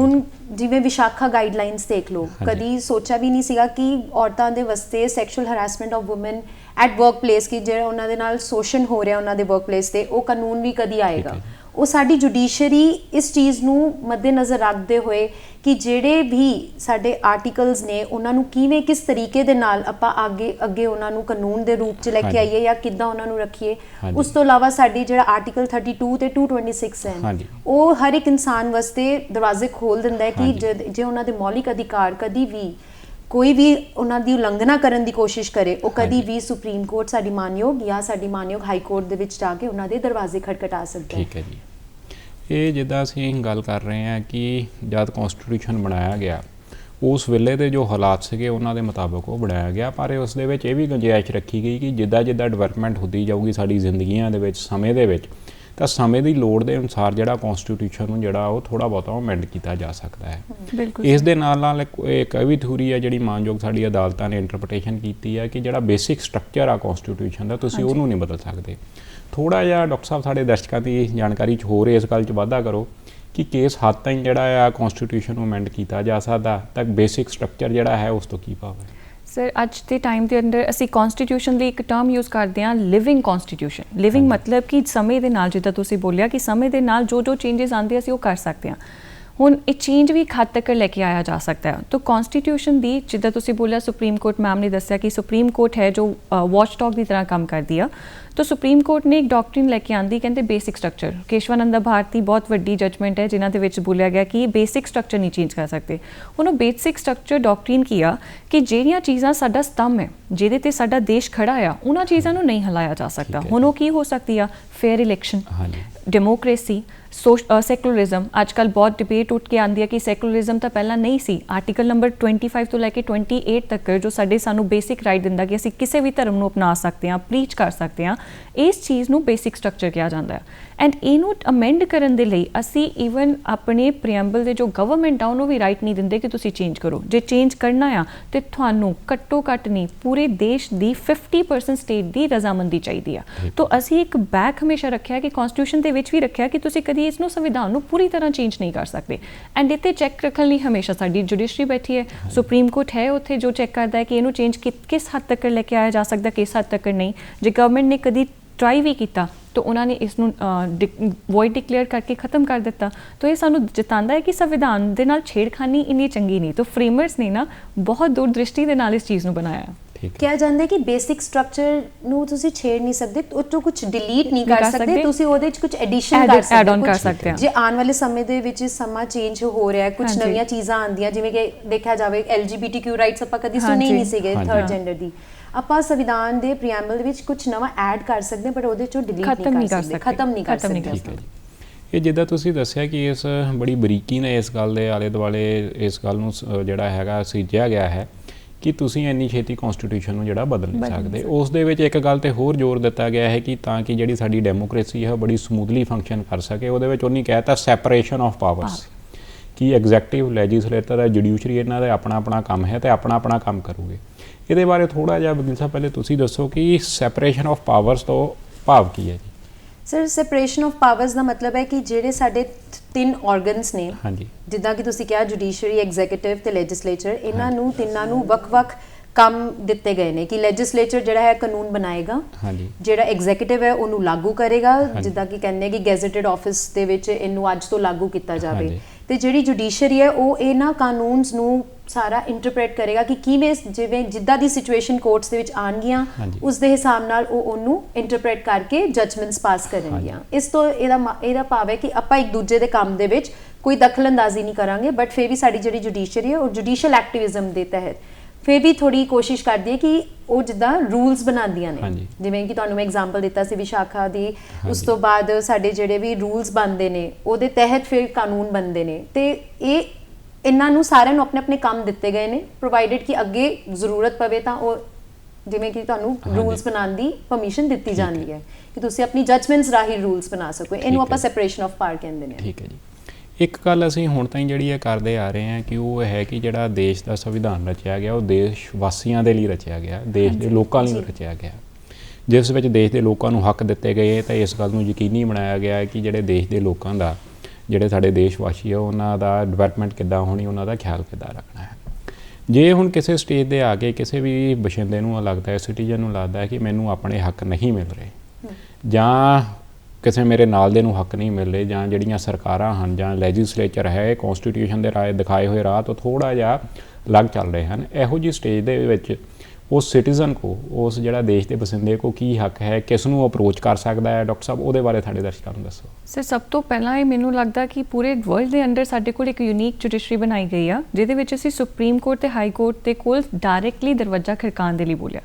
ਹੁਣ ਜਿਵੇਂ ਵਿਸ਼ਾਖਾ ਗਾਈਡਲਾਈਨਸ ਦੇਖ ਲਓ। ਕਦੀ ਸੋਚਿਆ ਵੀ ਨਹੀਂ ਸੀਗਾ ਕਿ ਔਰਤਾਂ ਦੇ ਵਾਸਤੇ sexual harassment of women at work place ਕਿ ਜਿਹੜਾ ਉਹਨਾਂ ਦੇ ਨਾਲ ਸ਼ੋਸ਼ਣ ਹੋ ਰਿਹਾ ਉਹਨਾਂ ਦੇ ਵਰਕ ਪਲੇਸ ਤੇ ਉਹ ਕਾਨੂੰਨ ਵੀ ਕਦੀ ਆਏਗਾ। ਉਹ ਸਾਡੀ ਜੁਡੀਸ਼ਰੀ ਇਸ ਚੀਜ਼ ਨੂੰ ਮੱਦੇਨਜ਼ਰ ਰੱਖਦੇ ਹੋਏ ਕਿ ਜਿਹੜੇ ਵੀ ਸਾਡੇ ਆਰਟੀਕਲਸ ਨੇ ਉਹਨਾਂ ਨੂੰ ਕਿਵੇਂ ਕਿਸ ਤਰੀਕੇ ਦੇ ਨਾਲ ਆਪਾਂ ਅੱਗੇ ਅੱਗੇ ਉਹਨਾਂ ਨੂੰ ਕਾਨੂੰਨ ਦੇ ਰੂਪ ਚ ਲੈ ਕੇ। ਆਈਏ ਜਾਂ ਕਿੱਦਾਂ ਉਹਨਾਂ ਨੂੰ ਰੱਖੀਏ। ਉਸ ਤੋਂ ਇਲਾਵਾ ਸਾਡੀ ਜਿਹੜਾ ਆਰਟੀਕਲ 32 ਤੇ 226 ਹੈ। ਉਹ ਹਰ ਇੱਕ ਇਨਸਾਨ ਵਾਸਤੇ ਦਰਵਾਜ਼ੇ ਖੋਲ ਦਿੰਦਾ ਹੈ ਕਿ ਜੇ ਉਹਨਾਂ ਦੇ ਮੌਲਿਕ ਅਧਿਕਾਰ ਕਦੀ ਵੀ ਕੋਈ ਵੀ ਉਹਨਾਂ ਦੀ ਉਲੰਘਣਾ ਕਰਨ ਦੀ ਕੋਸ਼ਿਸ਼ ਕਰੇ ਉਹ ਕਦੀ। ਵੀ ਸੁਪਰੀਮ ਕੋਰਟ ਸਾਡੀ ਮਾਨਯੋਗ ਜਾਂ ਸਾਡੀ ਮਾਨਯੋਗ ਹਾਈ ਕੋਰਟ ਦੇ ਵਿੱਚ ਜਾ ਕੇ ਉਹਨਾਂ ਦੇ ਦਰਵਾਜ਼ੇ ਖਟਖਟਾ ਸਕਦਾ ਹੈ ਠੀਕ ਹੈ ਜੀ ਇਹ ਜਿੱਦਾਂ ਅਸੀਂ ਗੱਲ ਕਰ ਰਹੇ ਹਾਂ ਕਿ ਜਦ ਕਨਸਟੀਟਿਊਸ਼ਨ ਬਣਾਇਆ ਗਿਆ ਉਸ ਵੇਲੇ ਦੇ ਜੋ ਹਾਲਾਤ ਸੀਗੇ ਉਹਨਾਂ ਦੇ ਮੁਤਾਬਕ ਉਹ ਬਣਾਇਆ ਗਿਆ ਪਰ ਉਸ ਦੇ ਵਿੱਚ ਇਹ ਵੀ ਗੁੰਜਾਇਸ਼ ਰੱਖੀ ਗਈ ਕਿ ਜਿੱਦਾਂ ਜਿੱਦਾਂ ਡਿਵੈਲਪਮੈਂਟ ਹੁੰਦੀ ਜਾਊਗੀ ਸਾਡੀ ਜ਼ਿੰਦਗੀਆਂ ਦੇ ਵਿੱਚ ਸਮੇਂ ਦੇ ਵਿੱਚ ਤਾਂ ਸਮੇਂ ਦੀ ਲੋੜ ਦੇ ਅਨੁਸਾਰ ਜਿਹੜਾ ਕਨਸਟੀਟਿਊਸ਼ਨ ਨੂੰ ਜਿਹੜਾ ਉਹ ਥੋੜਾ ਬਹੁਤਾ ਅਮੈਂਡ ਕੀਤਾ ਜਾ ਸਕਦਾ ਹੈ। ਬਿਲਕੁਲ ਇਸ ਦੇ ਨਾਲ ਨਾਲ ਇੱਕ ਇੱਕ ਇਹ ਵੀ ਥਿਊਰੀ ਹੈ ਜਿਹੜੀ ਮਾਨਯੋਗ ਸਾਡੀ ਅਦਾਲਤਾਂ ਨੇ ਇੰਟਰਪ੍ਰੀਟੇਸ਼ਨ ਕੀਤੀ ਹੈ ਕਿ ਜਿਹੜਾ ਬੇਸਿਕ ਸਟਰਕਚਰ ਆ ਕਨਸਟੀਟਿਊਸ਼ਨ ਦਾ ਤੁਸੀਂ ਉਹਨੂੰ ਨਹੀਂ ਬਦਲ ਸਕਦੇ। ਥੋੜਾ ਜਿਹਾ ਡਾਕਟਰ ਸਾਹਿਬ ਸਾਡੇ ਦਰਸ਼ਕਾਂ ਦੀ ਜਾਣਕਾਰੀ ਚ ਹੋਰ ਇਸ ਗੱਲ ਚ ਵਾਧਾ ਕਰੋ ਕਿ ਕੇਸ ਹੱਦ ਤਾਈਂ ਜਿਹੜਾ ਆ ਕਨਸਟੀਟਿਊਸ਼ਨ ਨੂੰ ਅਮੈਂਡ ਕੀਤਾ ਜਾ ਸਕਦਾ ਤਾਂ ਬੇਸਿਕ ਸਟਰਕਚਰ ਜਿਹੜਾ ਹੈ ਉਸ ਤੋਂ ਕੀ ਭਾਵ ਹੈ? ਸਰ ਅੱਜ ਦੇ ਟਾਈਮ ਦੇ ਅੰਦਰ ਅਸੀਂ ਕਨਸਟੀਟਿਊਸ਼ਨ ਲਈ ਇੱਕ ਟਰਮ ਯੂਜ਼ ਕਰਦੇ ਹਾਂ ਲਿਵਿੰਗ ਕਨਸਟੀਟਿਊਸ਼ਨ ਲਿਵਿੰਗ ਮਤਲਬ ਕਿ ਸਮੇਂ ਦੇ ਨਾਲ ਜਿੱਦਾਂ ਤੁਸੀਂ ਬੋਲਿਆ ਕਿ ਸਮੇਂ ਦੇ ਨਾਲ ਜੋ ਜੋ ਚੇਂਜਸ ਆਉਂਦੇ ਅਸੀਂ ਉਹ ਕਰ ਸਕਦੇ ਹਾਂ। ਹੁਣ ਇਹ ਚੇਂਜ ਵੀ ਹੱਦ ਤੱਕ ਲੈ ਕੇ ਆਇਆ ਜਾ ਸਕਦਾ ਹੈ। ਤਾਂ ਕਨਸਟੀਟਿਊਸ਼ਨ ਦੀ ਜਿੱਦਾਂ ਤੁਸੀਂ ਬੋਲਿਆ ਸੁਪਰੀਮ ਕੋਰਟ ਮੈਮ ਨੇ ਦੱਸਿਆ ਕਿ ਸੁਪਰੀਮ ਕੋਰਟ ਹੈ ਜੋ ਵਾਚਡੌਗ ਦੀ ਤਰ੍ਹਾਂ ਕੰਮ ਕਰਦੀ ਆ। ਤਾਂ ਸੁਪਰੀਮ ਕੋਰਟ ਨੇ ਇੱਕ ਡਾਕਟਰਿਨ ਲੈ ਕੇ ਆਂਦੀ ਕਹਿੰਦੇ ਬੇਸਿਕ ਸਟਰਕਚਰ ਕੇਸ਼ਵਾਨੰਦਾ ਭਾਰਤੀ ਬਹੁਤ ਵੱਡੀ ਜਜਮੈਂਟ ਹੈ ਜਿਨ੍ਹਾਂ ਦੇ ਵਿੱਚ ਬੋਲਿਆ ਗਿਆ ਕਿ ਇਹ ਬੇਸਿਕ ਸਟਰਕਚਰ ਨਹੀਂ ਚੇਂਜ ਕਰ ਸਕਦੇ। ਹੁਣ ਉਹ ਬੇਸਿਕ ਸਟਰਕਚਰ ਡਾਕਟਰਿਨ ਕੀ ਆ? ਕਿ ਜਿਹੜੀਆਂ ਚੀਜ਼ਾਂ ਸਾਡਾ ਸਤੰਭ ਹੈ ਜਿਹਦੇ ਤੇ ਸਾਡਾ ਦੇਸ਼ ਖੜਾ ਆ ਉਹਨਾਂ ਚੀਜ਼ਾਂ ਨੂੰ ਨਹੀਂ ਹਲਾਇਆ ਜਾ ਸਕਦਾ। ਹੁਣ ਉਹ ਕੀ ਹੋ ਸਕਦੀ ਆ? ਫੇਅਰ ਇਲੈਕਸ਼ਨ ਡੈਮੋਕ੍ਰੇਸੀ ਸੈਕੂਲਰਿਜ਼ਮ ਅੱਜਕੱਲ ਬਹੁਤ ਡਿਬੇਟ ਉੱਠ ਕੇ ਆਂਦੀ ਹੈ ਕਿ ਸੈਕੂਲਰਿਜ਼ਮ ਤਾਂ ਪਹਿਲਾਂ ਨਹੀਂ ਸੀ। ਆਰਟੀਕਲ ਨੰਬਰ 25 ਤੋਂ ਲੈ ਕੇ 28 ਤੱਕ ਜੋ ਸਾਡੇ ਸਾਨੂੰ ਬੇਸਿਕ ਰਾਈਟ ਦਿੰਦਾ ਕਿ ਅਸੀਂ ਕਿਸੇ ਵੀ ਧਰਮ ਨੂੰ ਅਪਣਾ ਸਕਦੇ ਹਾਂ ਪ੍ਰੀਚ ਕਰ ਸਕਦੇ ਹਾਂ ਇਸ ਚੀਜ਼ ਨੂੰ ਬੇਸਿਕ ਸਟਰਕਚਰ ਕਿਹਾ ਜਾਂਦਾ ਹੈ। ਐਂਡ ਇਹਨੂੰ ਅਮੈਂਡ ਕਰਨ ਦੇ ਲਈ ਅਸੀਂ ਈਵਨ ਆਪਣੇ ਪ੍ਰੀਐਮਬਲ ਦੇ ਜੋ ਗਵਰਨਮੈਂਟ ਆ ਉਹਨੂੰ ਵੀ ਰਾਈਟ ਨਹੀਂ ਦਿੰਦੇ ਕਿ ਤੁਸੀਂ ਚੇਂਜ ਕਰੋ। ਜੇ ਚੇਂਜ ਕਰਨਾ ਆ ਤੇ ਤੁਹਾਨੂੰ ਘੱਟੋ ਘੱਟ ਨਹੀਂ ਪੂਰੇ ਦੇਸ਼ ਦੀ 50% ਸਟੇਟ ਦੀ ਰਜ਼ਾਮੰਦੀ ਚਾਹੀਦੀ ਆ। ਤਾਂ ਅਸੀਂ ਇੱਕ ਬੈਕ ਹਮੇਸ਼ਾ ਰੱਖਿਆ ਕਿ ਕਨਸਟੀਟਿਊਸ਼ਨ ਦੇ ਵਿੱਚ ਵੀ ਰੱਖਿਆ ਕਿ ਤੁਸੀਂ ਕਦੀ ਇਸ ਨੂੰ ਸੰਵਿਧਾਨ ਨੂੰ ਪੂਰੀ ਤਰ੍ਹਾਂ ਚੇਂਜ ਨਹੀਂ ਕਰ ਸਕਦੇ। ਐਂਡ ਇੱਥੇ ਚੈੱਕ ਰੱਖਣ ਲਈ ਹਮੇਸ਼ਾ ਸਾਡੀ ਜੁਡੀਸ਼ਰੀ ਬੈਠੀ ਹੈ। ਸੁਪਰੀਮ ਕੋਰਟ ਹੈ ਉੱਥੇ ਜੋ ਚੈੱਕ ਕਰਦਾ ਹੈ ਕਿ ਇਹਨੂੰ ਚੇਂਜ ਕਿਸ ਹੱਦ ਤੱਕ ਲੈ ਕੇ ਆਇਆ ਜਾ ਸਕਦਾ ਕਿਸ ਹੱਦ ਤੱਕ ਨਹੀਂ। ਜੇ ਗਵਰਨਮੈਂਟ ਨੇ ਕਦੀ ਟਰਾਈ ਵੀ ਕੀਤਾ ਤਾਂ ਉਹਨਾਂ ਨੇ ਇਸ ਨੂੰ ਵੋਇਡ ਡਿਕਲੇਅਰ ਕਰਕੇ ਖਤਮ ਕਰ ਦਿੱਤਾ ਤਾਂ ਇਹ ਸਾਨੂੰ ਜਤਾਉਂਦਾ ਹੈ ਕਿ ਸੰਵਿਧਾਨ ਦੇ ਨਾਲ ਛੇੜਖਾਨੀ ਇੰਨੀ ਚੰਗੀ ਨਹੀਂ ਤਾਂ ਫਰੇਮਰਸ ਨੇ ਨਾ ਬਹੁਤ ਦੂਰਦ੍ਰਿਸ਼ਟੀ ਦੇ ਨਾਲ ਇਸ ਚੀਜ਼ ਨੂੰ ਬਣਾਇਆ ਕਿਹਾ ਜਾਂਦਾ ਹੈ ਕਿ ਬੇਸਿਕ ਸਟਰਕਚਰ ਨੂੰ ਤੁਸੀਂ ਛੇੜ ਨਹੀਂ ਸਕਦੇ ਉਹ ਤੋਂ ਕੁਝ ਡਿਲੀਟ ਨਹੀਂ ਕਰ ਸਕਦੇ। ਤੁਸੀਂ ਉਹਦੇ ਵਿੱਚ ਕੁਝ ਐਡੀਸ਼ਨ ਕਰ ਸਕਦੇ add on ਕਰ ਸਕਦੇ ਹਾਂ। ਜੇ ਆਉਣ ਵਾਲੇ ਸਮੇਂ ਦੇ ਵਿੱਚ ਸਮਾਂ ਚੇਂਜ ਹੋ ਰਿਹਾ ਹੈ ਕੁਝ। ਨਵੀਆਂ ਚੀਜ਼ਾਂ ਆਉਂਦੀਆਂ ਜਿਵੇਂ ਕਿ ਦੇਖਿਆ ਜਾਵੇ LGBTQ ਰਾਈਟਸ ਆਪਾਂ ਕਦੀ ਸੁਣੇ ਹੀ। ਨਹੀਂ ਸੀਗੇ। ਥਰਡ ਜੈਂਡਰ ਦੀ ਆਪਾਂ ਸੰਵਿਧਾਨ ਦੇ ਪ੍ਰੀਐਮਬਲ ਦੇ ਵਿੱਚ ਕੁਝ ਨਵਾਂ ਐਡ ਕਰ ਸਕਦੇ ਹਾਂ ਪਰ ਉਹਦੇ ਚੋਂ ਡਿਲੀਟ ਨਹੀਂ ਕਰ ਸਕਦੇ ਖਤਮ ਨਹੀਂ ਕਰ ਖਤਮ ਨਹੀਂ ਸਕਦੇ। ਕਰ ਠੀਕ ਹੈ ਇਹ ਜਿੱਦਾਂ ਤੁਸੀਂ ਦੱਸਿਆ ਕਿ ਇਸ ਬੜੀ ਬਰੀਕੀ ਨਾਲ ਇਸ ਗੱਲ ਦੇ ਆਲੇ ਦੁਆਲੇ ਇਸ ਗੱਲ ਨੂੰ ਜਿਹੜਾ ਹੈਗਾ ਸਿਰਜਿਆ ਗਿਆ ਹੈ ਕਿ ਤੁਸੀਂ ਇੰਨੀ ਛੇਤੀ ਕਨਸਟੀਟਿਊਸ਼ਨ ਨੂੰ ਜਿਹੜਾ ਬਦਲ ਨਹੀਂ ਸਕਦੇ। ਉਸ ਦੇ ਵਿੱਚ ਇੱਕ ਗੱਲ ਤੇ ਹੋਰ ਜ਼ੋਰ ਦਿੱਤਾ ਗਿਆ ਹੈ ਕਿ ਤਾਂ ਕਿ ਜਿਹੜੀ ਸਾਡੀ ਡੈਮੋਕ੍ਰੇਸੀ ਹੈ ਉਹ ਬੜੀ ਸਮੂਥਲੀ ਫੰਕਸ਼ਨ ਕਰ ਸਕੇ। ਉਹਦੇ ਵਿੱਚ ਉਹਨੇ ਕਹਿਤਾ ਸੈਪਰੇਸ਼ਨ ਆਫ ਪਾਵਰਸ ਕਿ ਐਗਜ਼ੈਕਟਿਵ ਲੈਜਿਸਲੇਟਰ ਜੁਡੀਸ਼ਰੀ ਇਹਨਾਂ ਦਾ ਆਪਣਾ ਆਪਣਾ ਕੰਮ ਹੈ ਤੇ ਆਪਣਾ ਆਪਣਾ ਕੰਮ ਕਰੂਗੇ। ਇਹਦੇ ਬਾਰੇ ਥੋੜਾ ਜਿਹਾ ਵਕੀਲ ਸਾਹਿਬ ਪਹਿਲੇ ਤੁਸੀਂ ਦੱਸੋ ਕਿ ਸੈਪਰੇਸ਼ਨ ਆਫ ਪਾਵਰਸ ਤੋਂ ਭਾਵ ਕੀ ਹੈ ਜੀ? ਸਰ ਸੈਪਰੇਸ਼ਨ ਆਫ ਪਾਵਰਸ ਦਾ ਮਤਲਬ ਹੈ ਕਿ ਜਿਹੜੇ ਸਾਡੇ ਤਿੰਨ ਆਰਗਨਸ ਨੇ ਹਾਂਜੀ। ਜਿੱਦਾਂ ਕਿ ਤੁਸੀਂ ਕਿਹਾ ਜੁਡੀਸ਼ਰੀ ਐਗਜ਼ੀਕਿਊਟਿਵ ਤੇ ਲੈਜਿਸਲੇਚਰ ਇਹਨਾਂ ਨੂੰ ਤਿੰਨਾਂ ਨੂੰ ਵੱਖ-ਵੱਖ ਕੰਮ ਦਿੱਤੇ ਗਏ ਨੇ ਕਿ ਲੈਜਿਸਲੇਚਰ ਜਿਹੜਾ ਹੈ ਕਾਨੂੰਨ ਬਣਾਏਗਾ ਹਾਂਜੀ। ਜਿਹੜਾ ਐਗਜ਼ੀਕਿਊਟਿਵ ਹੈ ਉਹਨੂੰ ਲਾਗੂ ਕਰੇਗਾ ਜਿੱਦਾਂ ਕਿ ਕਹਿੰਦੇ ਕਿ ਗੈਜ਼ਟਡ ਆਫਿਸ ਦੇ ਵਿੱਚ ਇਹਨੂੰ ਅੱਜ ਤੋਂ ਲਾਗੂ ਕੀਤਾ ਜਾਵੇ। ਤੇ ਜਿਹੜੀ ਜੁਡੀਸ਼ਰੀ ਹੈ ਉਹ ਇਹਨਾਂ ਕਾਨੂੰਨਸ ਨੂੰ ਸਾਰਾ ਇੰਟਰਪ੍ਰੀਟ ਕਰੇਗਾ ਕਿ ਕਿਵੇਂ ਜਿਵੇਂ ਜਿੱਦਾਂ ਦੀ ਸਿਚੁਏਸ਼ਨ ਕੋਰਟਸ ਦੇ ਵਿੱਚ ਆਣਗੀਆਂ। ਉਸ ਦੇ ਹਿਸਾਬ ਨਾਲ ਉਹ ਉਹਨੂੰ ਇੰਟਰਪ੍ਰੀਟ ਕਰਕੇ ਜਜਮੈਂਟਸ ਪਾਸ ਕਰਨਗੀਆਂ ਇਸ ਤੋਂ ਇਹਦਾ ਇਹਦਾ ਭਾਵ ਹੈ ਕਿ ਆਪਾਂ ਇੱਕ ਦੂਜੇ ਦੇ ਕੰਮ ਦੇ ਵਿੱਚ ਕੋਈ ਦਖਲਅੰਦਾਜ਼ੀ ਨਹੀਂ ਕਰਾਂਗੇ ਬਟ ਫਿਰ ਵੀ ਸਾਡੀ ਜਿਹੜੀ ਜੁਡੀਸ਼ਰੀ ਹੈ ਉਹ ਜੁਡੀਸ਼ੀਅਲ ਐਕਟਿਵਿਜ਼ਮ ਦੇ ਤਹਿਤ ਫਿਰ ਵੀ ਥੋੜੀ ਕੋਸ਼ਿਸ਼ ਕਰਦੀ ਹੈ ਕਿ ਉਹ ਜਿੱਦਾਂ ਰੂਲਸ ਬਣਾਉਂਦੀਆਂ ਨੇ। ਜਿਵੇਂ ਕਿ ਤੁਹਾਨੂੰ ਮੈਂ ਐਗਜ਼ਾਮਪਲ ਦਿੱਤਾ ਸੀ ਵਿਸ਼ਾਖਾ ਦੀ ਉਸ। ਤੋਂ ਬਾਅਦ ਸਾਡੇ ਜਿਹੜੇ ਵੀ ਰੂਲਸ ਬਣਦੇ ਨੇ ਉਹਦੇ ਤਹਿਤ ਫਿਰ ਕਾਨੂੰਨ ਬਣਦੇ ਨੇ ਤੇ ਇਹ ਇਹਨਾਂ ਨੂੰ ਸਾਰਿਆਂ ਨੂੰ ਆਪਣੇ ਆਪਣੇ ਕੰਮ ਦਿੱਤੇ ਗਏ ਨੇ ਪ੍ਰੋਵਾਈਡਡ ਕਿ ਅੱਗੇ ਜ਼ਰੂਰਤ ਪਵੇ ਤਾਂ ਉਹ ਜਿਵੇਂ ਕਿ ਤੁਹਾਨੂੰ। ਰੂਲਸ ਬਣਾਉਣ ਦੀ ਪਰਮਿਸ਼ਨ ਦਿੱਤੀ ਜਾਂਦੀ ਹੈ। ਕਿ ਤੁਸੀਂ ਆਪਣੀ ਜਜਮੈਂਟਸ ਰਾਹੀਂ ਰੂਲਸ ਬਣਾ ਸਕੋ। ਇਹਨੂੰ ਆਪਾਂ। ਸੈਪਰੇਸ਼ਨ ਆਫ ਪਾਵਰ ਕਹਿੰਦੇ ਨੇ। ਠੀਕ ਹੈ ਜੀ। ਇੱਕ ਗੱਲ ਅਸੀਂ ਹੁਣ ਤਾਈਂ ਜਿਹੜੀ ਇਹ ਕਰਦੇ ਆ ਰਹੇ ਹਾਂ ਕਿ ਉਹ ਹੈ ਕਿ ਜਿਹੜਾ ਦੇਸ਼ ਦਾ ਸੰਵਿਧਾਨ ਰਚਿਆ ਗਿਆ ਉਹ ਦੇਸ਼ ਵਾਸੀਆਂ ਦੇ ਲਈ ਰਚਿਆ ਗਿਆ ਦੇਸ਼ ਦੇ ਲੋਕਾਂ ਲਈ ਰਚਿਆ ਗਿਆ। ਜਿਸ ਵਿੱਚ ਦੇਸ਼ ਦੇ ਲੋਕਾਂ ਨੂੰ ਹੱਕ ਦਿੱਤੇ ਗਏ ਤਾਂ ਇਸ ਗੱਲ ਨੂੰ ਯਕੀਨੀ ਬਣਾਇਆ ਗਿਆ ਹੈ ਕਿ ਜਿਹੜੇ ਦੇਸ਼ ਦੇ ਲੋਕਾਂ ਦਾ ਜਿਹੜੇ ਸਾਡੇ ਦੇਸ਼ ਵਾਸੀ ਆ ਉਹਨਾਂ ਦਾ ਡਿਵੈਲਪਮੈਂਟ ਕਿੱਦਾਂ ਹੋਣੀ ਉਹਨਾਂ ਦਾ ਖਿਆਲ ਕਿੱਦਾਂ ਰੱਖਣਾ ਹੈ। ਜੇ ਹੁਣ ਕਿਸੇ ਸਟੇਜ ਦੇ ਆ ਕੇ ਕਿਸੇ ਵੀ ਬਸ਼ਿੰਦੇ ਨੂੰ ਲੱਗਦਾ ਹੈ ਸਿਟੀਜ਼ਨ ਨੂੰ ਲੱਗਦਾ ਹੈ ਕਿ ਮੈਨੂੰ ਆਪਣੇ ਹੱਕ ਨਹੀਂ ਮਿਲ ਰਹੇ ਜਾਂ ਕਿਸੇ ਮੇਰੇ ਨਾਲ ਦੇ ਨੂੰ ਹੱਕ ਨਹੀਂ ਮਿਲ ਰਹੇ ਜਾਂ ਜਿਹੜੀਆਂ ਸਰਕਾਰਾਂ ਹਨ ਜਾਂ ਲੈਜਿਸਲੇਚਰ ਹੈ ਕਨਸਟੀਟਿਊਸ਼ਨ ਦੇ ਰਾਏ ਦਿਖਾਏ ਹੋਏ ਰਾਹ ਤੋਂ ਥੋੜਾ ਜਿਹਾ ਅਲੱਗ ਚੱਲ ਰਹੇ ਹਨ ਇਹੋ ਜਿਹੀ ਸਟੇਜ ਦੇ ਵਿੱਚ ਉਸ ਸਿਟੀਜ਼ਨ ਕੋ, ਉਸ ਜਿਹੜਾ ਦੇਸ਼ ਦੇ ਵਸਿੰਦੇ ਕੋ ਕੀ ਹੱਕ ਹੈ, ਕਿਸ ਨੂੰ ਅਪਰੋਚ ਕਰ ਸਕਦਾ ਹੈ, ਡਾਕਟਰ ਸਾਹਿਬ, ਉਹਦੇ ਬਾਰੇ ਸਾਡੇ ਦਰਸ਼ਕਾਂ ਨੂੰ ਦੱਸੋ। ਸਰ ਸਭ ਤੋਂ ਪਹਿਲਾਂ ਇਹ ਮੈਨੂੰ ਲੱਗਦਾ ਕਿ ਪੂਰੇ ਵਰਲਡ ਦੇ ਅੰਡਰ ਸਾਡੇ ਕੋਲ ਇੱਕ ਯੂਨੀਕ ਜੁਡੀਸ਼ਰੀ ਬਣਾਈ ਗਈ ਆ, ਜਿਹਦੇ ਵਿੱਚ ਅਸੀਂ ਸੁਪਰੀਮ ਕੋਰਟ ਤੇ ਹਾਈ ਕੋਰਟ ਦੇ ਕੋਲ ਡਾਇਰੈਕਟਲੀ ਦਰਵਾਜ਼ਾ ਖੜਕਾਉਣ ਦੇ ਲਈ ਬੋਲਿਆ।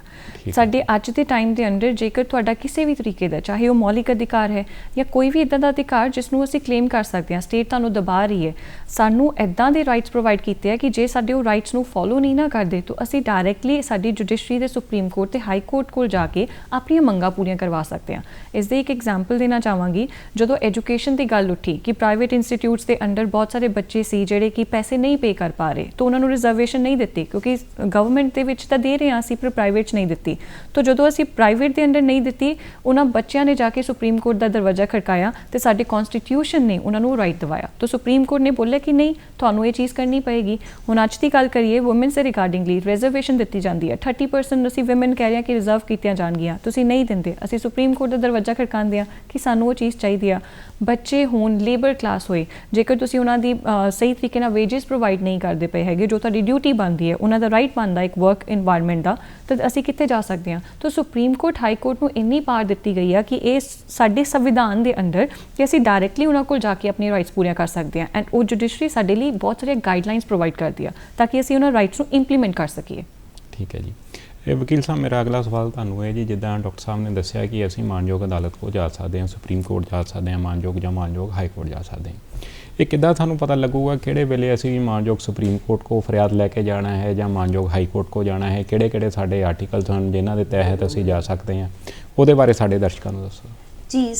ਸਾਡੇ ਅੱਜ ਦੇ ਟਾਈਮ ਦੇ ਅੰਡਰ ਜੇਕਰ ਤੁਹਾਡਾ ਕਿਸੇ ਵੀ ਤਰੀਕੇ ਦਾ, ਚਾਹੇ ਉਹ ਮੌਲਿਕ ਅਧਿਕਾਰ ਹੈ ਜਾਂ ਕੋਈ ਵੀ ਇਦਾਂ ਦਾ ਅਧਿਕਾਰ ਜਿਸ ਨੂੰ ਅਸੀਂ ਕਲੇਮ ਕਰ ਸਕਦੇ ਹਾਂ ਸਟੇਟ ਤੁਹਾਨੂੰ ਦਬਾ ਰਹੀ ਹੈ, ਸਾਨੂੰ ਇਦਾਂ ਦੇ ਰਾਈਟਸ ਪ੍ਰੋਵਾਈਡ ਕੀਤੇ ਆ ਕਿ ਜੇ ਸਾਡੇ ਉਹ ਰਾਈਟਸ ਨੂੰ ਫੋਲੋ ਨਹੀਂ ਨਾ ਕਰਦੇ, ਤਾਂ ਅਸੀਂ ਡਾਇਰੈਕਟਲੀ ਸਾਡੀ ਜੁਡੀਸ਼ਰੀ ਦੇ ਸੁਪਰੀਮ ਕੋਰਟ ਤੇ ਹਾਈ ਕੋਰਟ ਕੋਲ ਜਾ ਕੇ ਆਪਣੀਆਂ ਮੰਗਾਂ ਪੂਰੀਆਂ ਕਰਵਾ ਸਕਦੇ ਹਾਂ। ਇਸ ਦੇ ਇੱਕ ਐਗਜ਼ਾਮਪਲ ਦੇਣਾ ਚਾਹਾਂਗੀ, ਜਦੋਂ ਐਜੂਕੇਸ਼ਨ ਦੀ ਗੱਲ ਉੱਠੀ ਕਿ ਪ੍ਰਾਈਵੇਟ ਇੰਸਟੀਚਿਊਟਸ ਦੇ ਅੰਡਰ ਬਹੁਤ ਸਾਰੇ ਬੱਚੇ ਸੀ ਜਿਹੜੇ ਕਿ ਪੈਸੇ ਨਹੀਂ ਪੇ ਕਰ ਪਾ ਰਹੇ, ਤਾਂ ਉਹਨਾਂ ਨੂੰ ਰਿਜ਼ਰਵੇਸ਼ਨ ਨਹੀਂ ਦਿੱਤੀ, ਕਿਉਂਕਿ ਗਵਰਨਮੈਂਟ ਦੇ ਵਿੱਚ ਤਾਂ ਦੇ ਰਹੇ ਹਾਂ ਅਸੀਂ, ਪਰ ਪ੍ਰਾਈਵੇਟ 'ਚ ਨਹੀਂ ਦਿੱਤੀ। ਤਾਂ ਜਦੋਂ ਅਸੀਂ ਪ੍ਰਾਈਵੇਟ ਦੇ ਅੰਡਰ ਨਹੀਂ ਦਿੱਤੀ, ਉਹਨਾਂ ਬੱਚਿਆਂ ਨੇ ਜਾ ਕੇ ਸੁਪਰੀਮ ਕੋਰਟ ਦਾ ਦਰਵਾਜ਼ਾ ਖੜਕਾਇਆ ਤੇ ਸਾਡੇ ਕਨਸਟੀਟਿਊਸ਼ਨ ਨੇ ਉਹਨਾਂ ਨੂੰ ਰਾਈਟ ਦਵਾਇਆ। ਤਾਂ ਸੁਪਰੀਮ ਕੋਰਟ ਨੇ ਬੋਲਿਆ ਕਿ ਨਹੀਂ, ਤੁਹਾਨੂੰ ਇਹ ਚੀਜ਼ ਕਰਨੀ ਪਏਗੀ। ਹੁਣ ਅੱਜ ਦੀ ਗੱਲ ਕਰੀਏ ਔਮਨਸ ਦੇ ਰਿਗਾਰਡਿੰਗਲੀ ਰਿਜ਼ਰਵੇਸ਼ਨ ਦਿੱਤੀ ਜਾਂਦੀ ਹੈ। 30% ਅਸੀਂ ਔਮਨ ਕਹਿ ਰਹੇ ਕਿ ਰਿਜ਼ਰਵ ਕੀਤੀਆਂ ਜਾਣਗੀਆਂ। ਤੁਸੀਂ ਨਹੀਂ ਦਿੰਦੇ। ਅਸੀਂ ਸੁਪਰੀਮ ਕੋਰਟ ਦਾ ਦਰਵਾਜ਼ਾ ਖੜਕਾਉਂਦੇ ਆ ਕਿ ਸਾਨੂੰ ਉਹ ਚੀਜ਼ ਚਾਹੀਦੀ ਆ। ਬੱਚੇ ਹੋਣ ਲੇਬਰ ਕਲਾਸ ਹੋਏ, ਜੇਕਰ ਤੁਸੀਂ ਉਹਨਾਂ ਦੀ ਸਹੀ ਤਰੀਕੇ ਨਾਲ ਵੇजेस ਪ੍ਰੋਵਾਈਡ ਨਹੀਂ ਕਰਦੇ ਪਏ ਹੈਗੇ, ਜੋ ਤੁਹਾਡੀ ਡਿਊਟੀ ਬਣਦੀ ਹੈ, ਉਹਨਾਂ ਦਾ ਰਾਈਟ ਬਣਦਾ ਇੱਕ ਵਰਕ এনवायरमेंट ਦਾ, ਤਾਂ ਅਸੀਂ ਕਿੱਥੇ ਜਾ ਸਕਦੇ ਹਾਂ ਤਾਂ ਸੁਪਰੀਮ ਕੋਰਟ ਹਾਈ ਕੋਰਟ ਨੂੰ ਇੰਨੀ ਪਾਰ ਦਿੱਤੀ ਗਈ ਆ ਕਿ ਇਹ ਸਾਡੇ ਸੰਵਿਧਾਨ ਦੇ ਅੰਦਰ ਕਿ ਅਸੀਂ ਡਾਇਰੈਕਟਲੀ ਉਹਨਾਂ ਕੋਲ ਜਾ ਕੇ ਆਪਣੀ ਰਾਈਟਸ ਪੂਰੀਆਂ ਕਰ ਸਕਦੇ ਹਾਂ ਐਂਡ ਉਹ ਜੁਡੀਸ਼ਰੀ ਸਾਡੇ ਲਈ ਬਹੁਤ ਸਾਰੇ ਗਾਈਡਲਾਈਨਸ ਪ੍ਰੋਵਾਈਡ ਕਰਦੀ ਆ, ਤਾਂ ਕਿ ਅਸੀਂ ਉਹਨਾਂ ਰਾਈਟਸ ਨੂੰ ਇੰਪਲੀਮੈਂਟ ਕਰ ਸਕੀਏ। ਠੀਕ ਹੈ ਜੀ। ਇਹ ਵਕੀਲ ਸਾਹਿਬ, ਮੇਰਾ ਅਗਲਾ ਸਵਾਲ ਤੁਹਾਨੂੰ ਹੈ ਜੀ, ਜਿੱਦਾਂ ਡਾਕਟਰ ਸਾਹਿਬ ਨੇ ਦੱਸਿਆ ਕਿ ਅਸੀਂ ਮਾਨਯੋਗ ਅਦਾਲਤ ਕੋਲ ਜਾ ਸਕਦੇ ਹਾਂ ਸੁਪਰੀਮ ਕੋਰਟ ਜਾ ਸਕਦੇ ਹਾਂ, ਮਾਨਯੋਗ ਜਾਂ ਮਾਨਯੋਗ ਹਾਈ ਕੋਰਟ ਜਾ ਸਕਦੇ ਹਾਂ। ਇਹ ਕਿੱਦਾਂ ਤੁਹਾਨੂੰ ਪਤਾ ਲੱਗੂਗਾ ਕਿਹੜੇ ਵੇਲੇ ਅਸੀਂ ਮਾਨਯੋਗ ਸੁਪਰੀਮ ਕੋਰਟ ਕੋ ਫਰਿਆਦ ਲੈ ਕੇ ਜਾਣਾ ਹੈ ਜਾਂ ਮਾਨਯੋਗ ਹਾਈ ਕੋਰਟ ਕੋ ਜਾਣਾ ਹੈ? ਕਿਹੜੇ ਕਿਹੜੇ ਸਾਡੇ ਆਰਟੀਕਲਸ ਹਨ ਜਿਨ੍ਹਾਂ ਦੇ ਤਹਿਤ ਅਸੀਂ ਜਾ ਸਕਦੇ ਹਾਂ? ਉਹਦੇ ਬਾਰੇ ਸਾਡੇ ਦਰਸ਼ਕਾਂ ਨੂੰ ਦੱਸੋ। ਜੀ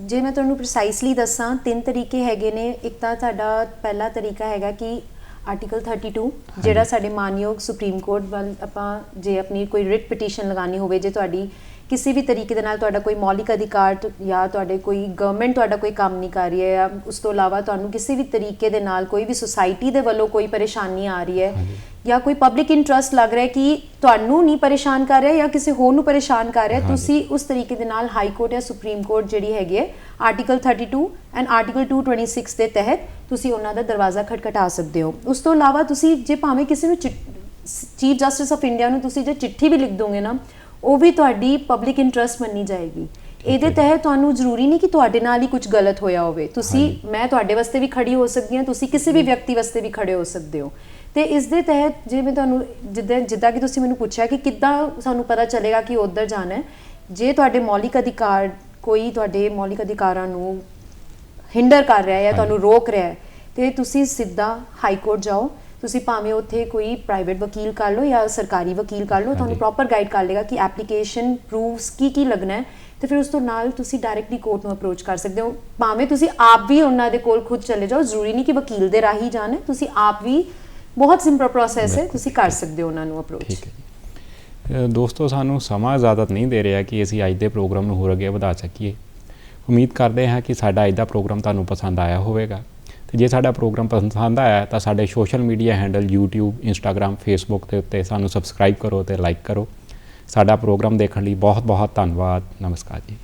ਜੇ ਮੈਂ ਤੁਹਾਨੂੰ ਪ੍ਰੀਸਾਈਸਲੀ ਦੱਸਾਂ ਤਿੰਨ ਤਰੀਕੇ ਹੈਗੇ ਨੇ। ਇੱਕ ਤਾਂ ਤੁਹਾਡਾ ਪਹਿਲਾ ਤਰੀਕਾ ਹੈਗਾ ਕਿ ਆਰਟੀਕਲ 32 ਜਿਹੜਾ ਸਾਡੇ ਮਾਨਯੋਗ ਸੁਪਰੀਮ ਕੋਰਟ ਵੱਲ ਆਪਾਂ ਜੇ ਆਪਣੀ ਕੋਈ ਰਿਟ ਪਟੀਸ਼ਨ ਲਗਾਣੀ ਹੋਵੇ ਜੇ ਤੁਹਾਡੀ ਕਿਸੇ ਵੀ ਤਰੀਕੇ ਦੇ ਨਾਲ ਤੁਹਾਡਾ ਕੋਈ ਮੌਲਿਕ ਅਧਿਕਾਰ ਜਾਂ ਤੁਹਾਡੇ ਕੋਈ ਗਵਰਨਮੈਂਟ ਤੁਹਾਡਾ ਕੋਈ ਕੰਮ ਨਹੀਂ ਕਰ ਰਹੀ ਹੈ ਜਾਂ ਉਸ ਤੋਂ ਇਲਾਵਾ ਤੁਹਾਨੂੰ ਕਿਸੇ ਵੀ ਤਰੀਕੇ ਦੇ ਨਾਲ ਕੋਈ ਵੀ ਸੁਸਾਇਟੀ ਦੇ ਵੱਲੋਂ ਕੋਈ ਪਰੇਸ਼ਾਨੀ ਆ ਰਹੀ ਹੈ ਜਾਂ ਕੋਈ ਪਬਲਿਕ ਇੰਟਰਸਟ ਲੱਗ ਰਿਹਾ ਹੈ ਕਿ ਤੁਹਾਨੂੰ ਨਹੀਂ ਪਰੇਸ਼ਾਨ ਕਰ ਰਿਹਾ ਜਾਂ ਕਿਸੇ ਹੋਰ ਨੂੰ ਪਰੇਸ਼ਾਨ ਕਰ ਰਿਹਾ। ਤੁਸੀਂ ਉਸ ਤਰੀਕੇ ਦੇ ਨਾਲ ਹਾਈ ਕੋਰਟ ਜਾਂ ਸੁਪਰੀਮ ਕੋਰਟ ਜਿਹੜੀ ਹੈਗੀ ਹੈ ਆਰਟੀਕਲ 32 ਐਂਡ ਆਰਟੀਕਲ 226 ਦੇ ਤਹਿਤ ਤੁਸੀਂ ਉਹਨਾਂ ਦਾ ਦਰਵਾਜ਼ਾ ਖਟਖਟਾ ਸਕਦੇ ਹੋ ਉਸ ਤੋਂ ਇਲਾਵਾ ਤੁਸੀਂ ਜੇ ਭਾਵੇਂ ਕਿਸੇ ਨੂੰ ਚੀਫ ਜਸਟਿਸ ਆਫ ਇੰਡੀਆ ਨੂੰ ਤੁਸੀਂ ਜੇ ਚਿੱਠੀ ਵੀ ਲਿਖ ਦੋਗੇ ਨਾ ਉਹ ਵੀ ਤੁਹਾਡੀ ਪਬਲਿਕ ਇੰਟਰਸਟ ਮੰਨੀ ਜਾਏਗੀ। ਇਹਦੇ। ਤਹਿਤ ਤੁਹਾਨੂੰ ਜ਼ਰੂਰੀ ਨਹੀਂ ਕਿ ਤੁਹਾਡੇ ਨਾਲ ਹੀ ਕੁਝ ਗਲਤ ਹੋਇਆ ਹੋਵੇ। ਤੁਸੀਂ ਮੈਂ ਤੁਹਾਡੇ ਵਾਸਤੇ ਵੀ ਖੜੀ ਹੋ ਸਕਦੀ ਹਾਂ ਤੁਸੀਂ ਕਿਸੇ ਵੀ ਵਿਅਕਤੀ ਵਾਸਤੇ ਵੀ ਖੜੇ ਹੋ ਸਕਦੇ ਹੋ। ਤੇ ਇਸ ਦੇ ਤਹਿਤ ਜੇ ਮੈਂ ਤੁਹਾਨੂੰ ਜਿੱਦਾਂ ਜਿੱਦਾਂ ਕਿ ਤੁਸੀਂ ਮੈਨੂੰ ਪੁੱਛਿਆ ਕਿ ਕਿੱਦਾਂ ਸਾਨੂੰ ਪਤਾ ਚੱਲੇਗਾ ਕਿ ਉੱਧਰ ਜਾਣਾ ਹੈ ਜੇ ਤੁਹਾਡੇ ਮੌਲਿਕ ਅਧਿਕਾਰ ਕੋਈ ਤੁਹਾਡੇ ਮੌਲਿਕ ਅਧਿਕਾਰਾਂ ਨੂੰ ਹਿੰਡਰ ਕਰ ਰਿਹਾ ਹੈ ਜਾਂ ਤੁਹਾਨੂੰ ਰੋਕ ਰਿਹਾ ਹੈ ਤੇ ਤੁਸੀਂ ਸਿੱਧਾ ਹਾਈ ਕੋਰਟ ਜਾਓ। ਤੁਸੀਂ ਭਾਵੇਂ ਉੱਥੇ ਕੋਈ ਪ੍ਰਾਈਵੇਟ ਵਕੀਲ ਕਰ ਲਓ ਜਾਂ ਸਰਕਾਰੀ ਵਕੀਲ ਕਰ ਲਓ ਤੁਹਾਨੂੰ। ਪ੍ਰੋਪਰ ਗਾਈਡ ਕਰ ਲੇਗਾ ਕਿ ਐਪਲੀਕੇਸ਼ਨ ਪ੍ਰੂਫਸ ਕੀ ਕੀ ਲੱਗਣਾ ਹੈ ਤੇ ਫਿਰ ਉਸ ਤੋਂ ਨਾਲ ਤੁਸੀਂ ਡਾਇਰੈਕਟਲੀ ਕੋਰਟ ਨੂੰ ਅਪਰੋਚ ਕਰ ਸਕਦੇ ਹੋ। ਭਾਵੇਂ ਤੁਸੀਂ ਆਪ ਵੀ ਉਹਨਾਂ ਦੇ ਕੋਲ ਖੁਦ ਚਲੇ ਜਾਓ ਜ਼ਰੂਰੀ ਨਹੀਂ ਕਿ ਵਕੀਲ ਦੇ ਰਾਹੀਂ ਜਾਣਾ ਹੈ, ਤੁਸੀਂ ਆਪ ਵੀ ਬਹੁਤ ਸਿੰਪਲ ਪ੍ਰੋਸੈਸ ਹੈ। ਤੁਸੀਂ ਕਰ ਸਕਦੇ ਹੋ ਉਹਨਾਂ ਨੂੰ ਅਪਰੋਚ ਠੀਕ ਹੈ ਦੋਸਤੋ ਸਾਨੂੰ ਸਮਾਂ ਇਜਾਜ਼ਤ ਨਹੀਂ ਦੇ ਰਿਹਾ ਕਿ ਅਸੀਂ ਅੱਜ ਦੇ ਪ੍ਰੋਗਰਾਮ ਨੂੰ ਹੋਰ ਅੱਗੇ ਵਧਾ ਸਕੀਏ। ਉਮੀਦ ਕਰਦੇ ਹਾਂ ਕਿ ਸਾਡਾ ਅੱਜ ਦਾ ਪ੍ਰੋਗਰਾਮ ਤੁਹਾਨੂੰ ਪਸੰਦ ਆਇਆ ਹੋਵੇਗਾ। ਤੇ ਜੇ ਸਾਡਾ ਪ੍ਰੋਗਰਾਮ ਪਸੰਦ ਆਇਆ ਤਾਂ ਸਾਡੇ social media handle YouTube, Instagram, Facebook ਦੇ ਉੱਤੇ ਸਾਨੂੰ ਸਬਸਕ੍ਰਾਈਬ ਕਰੋ ਤੇ ਲਾਈਕ ਕਰੋ। ਸਾਡਾ ਪ੍ਰੋਗਰਾਮ ਦੇਖਣ ਲਈ ਬਹੁਤ ਬਹੁਤ ਧੰਨਵਾਦ। ਨਮਸਕਾਰ ਜੀ।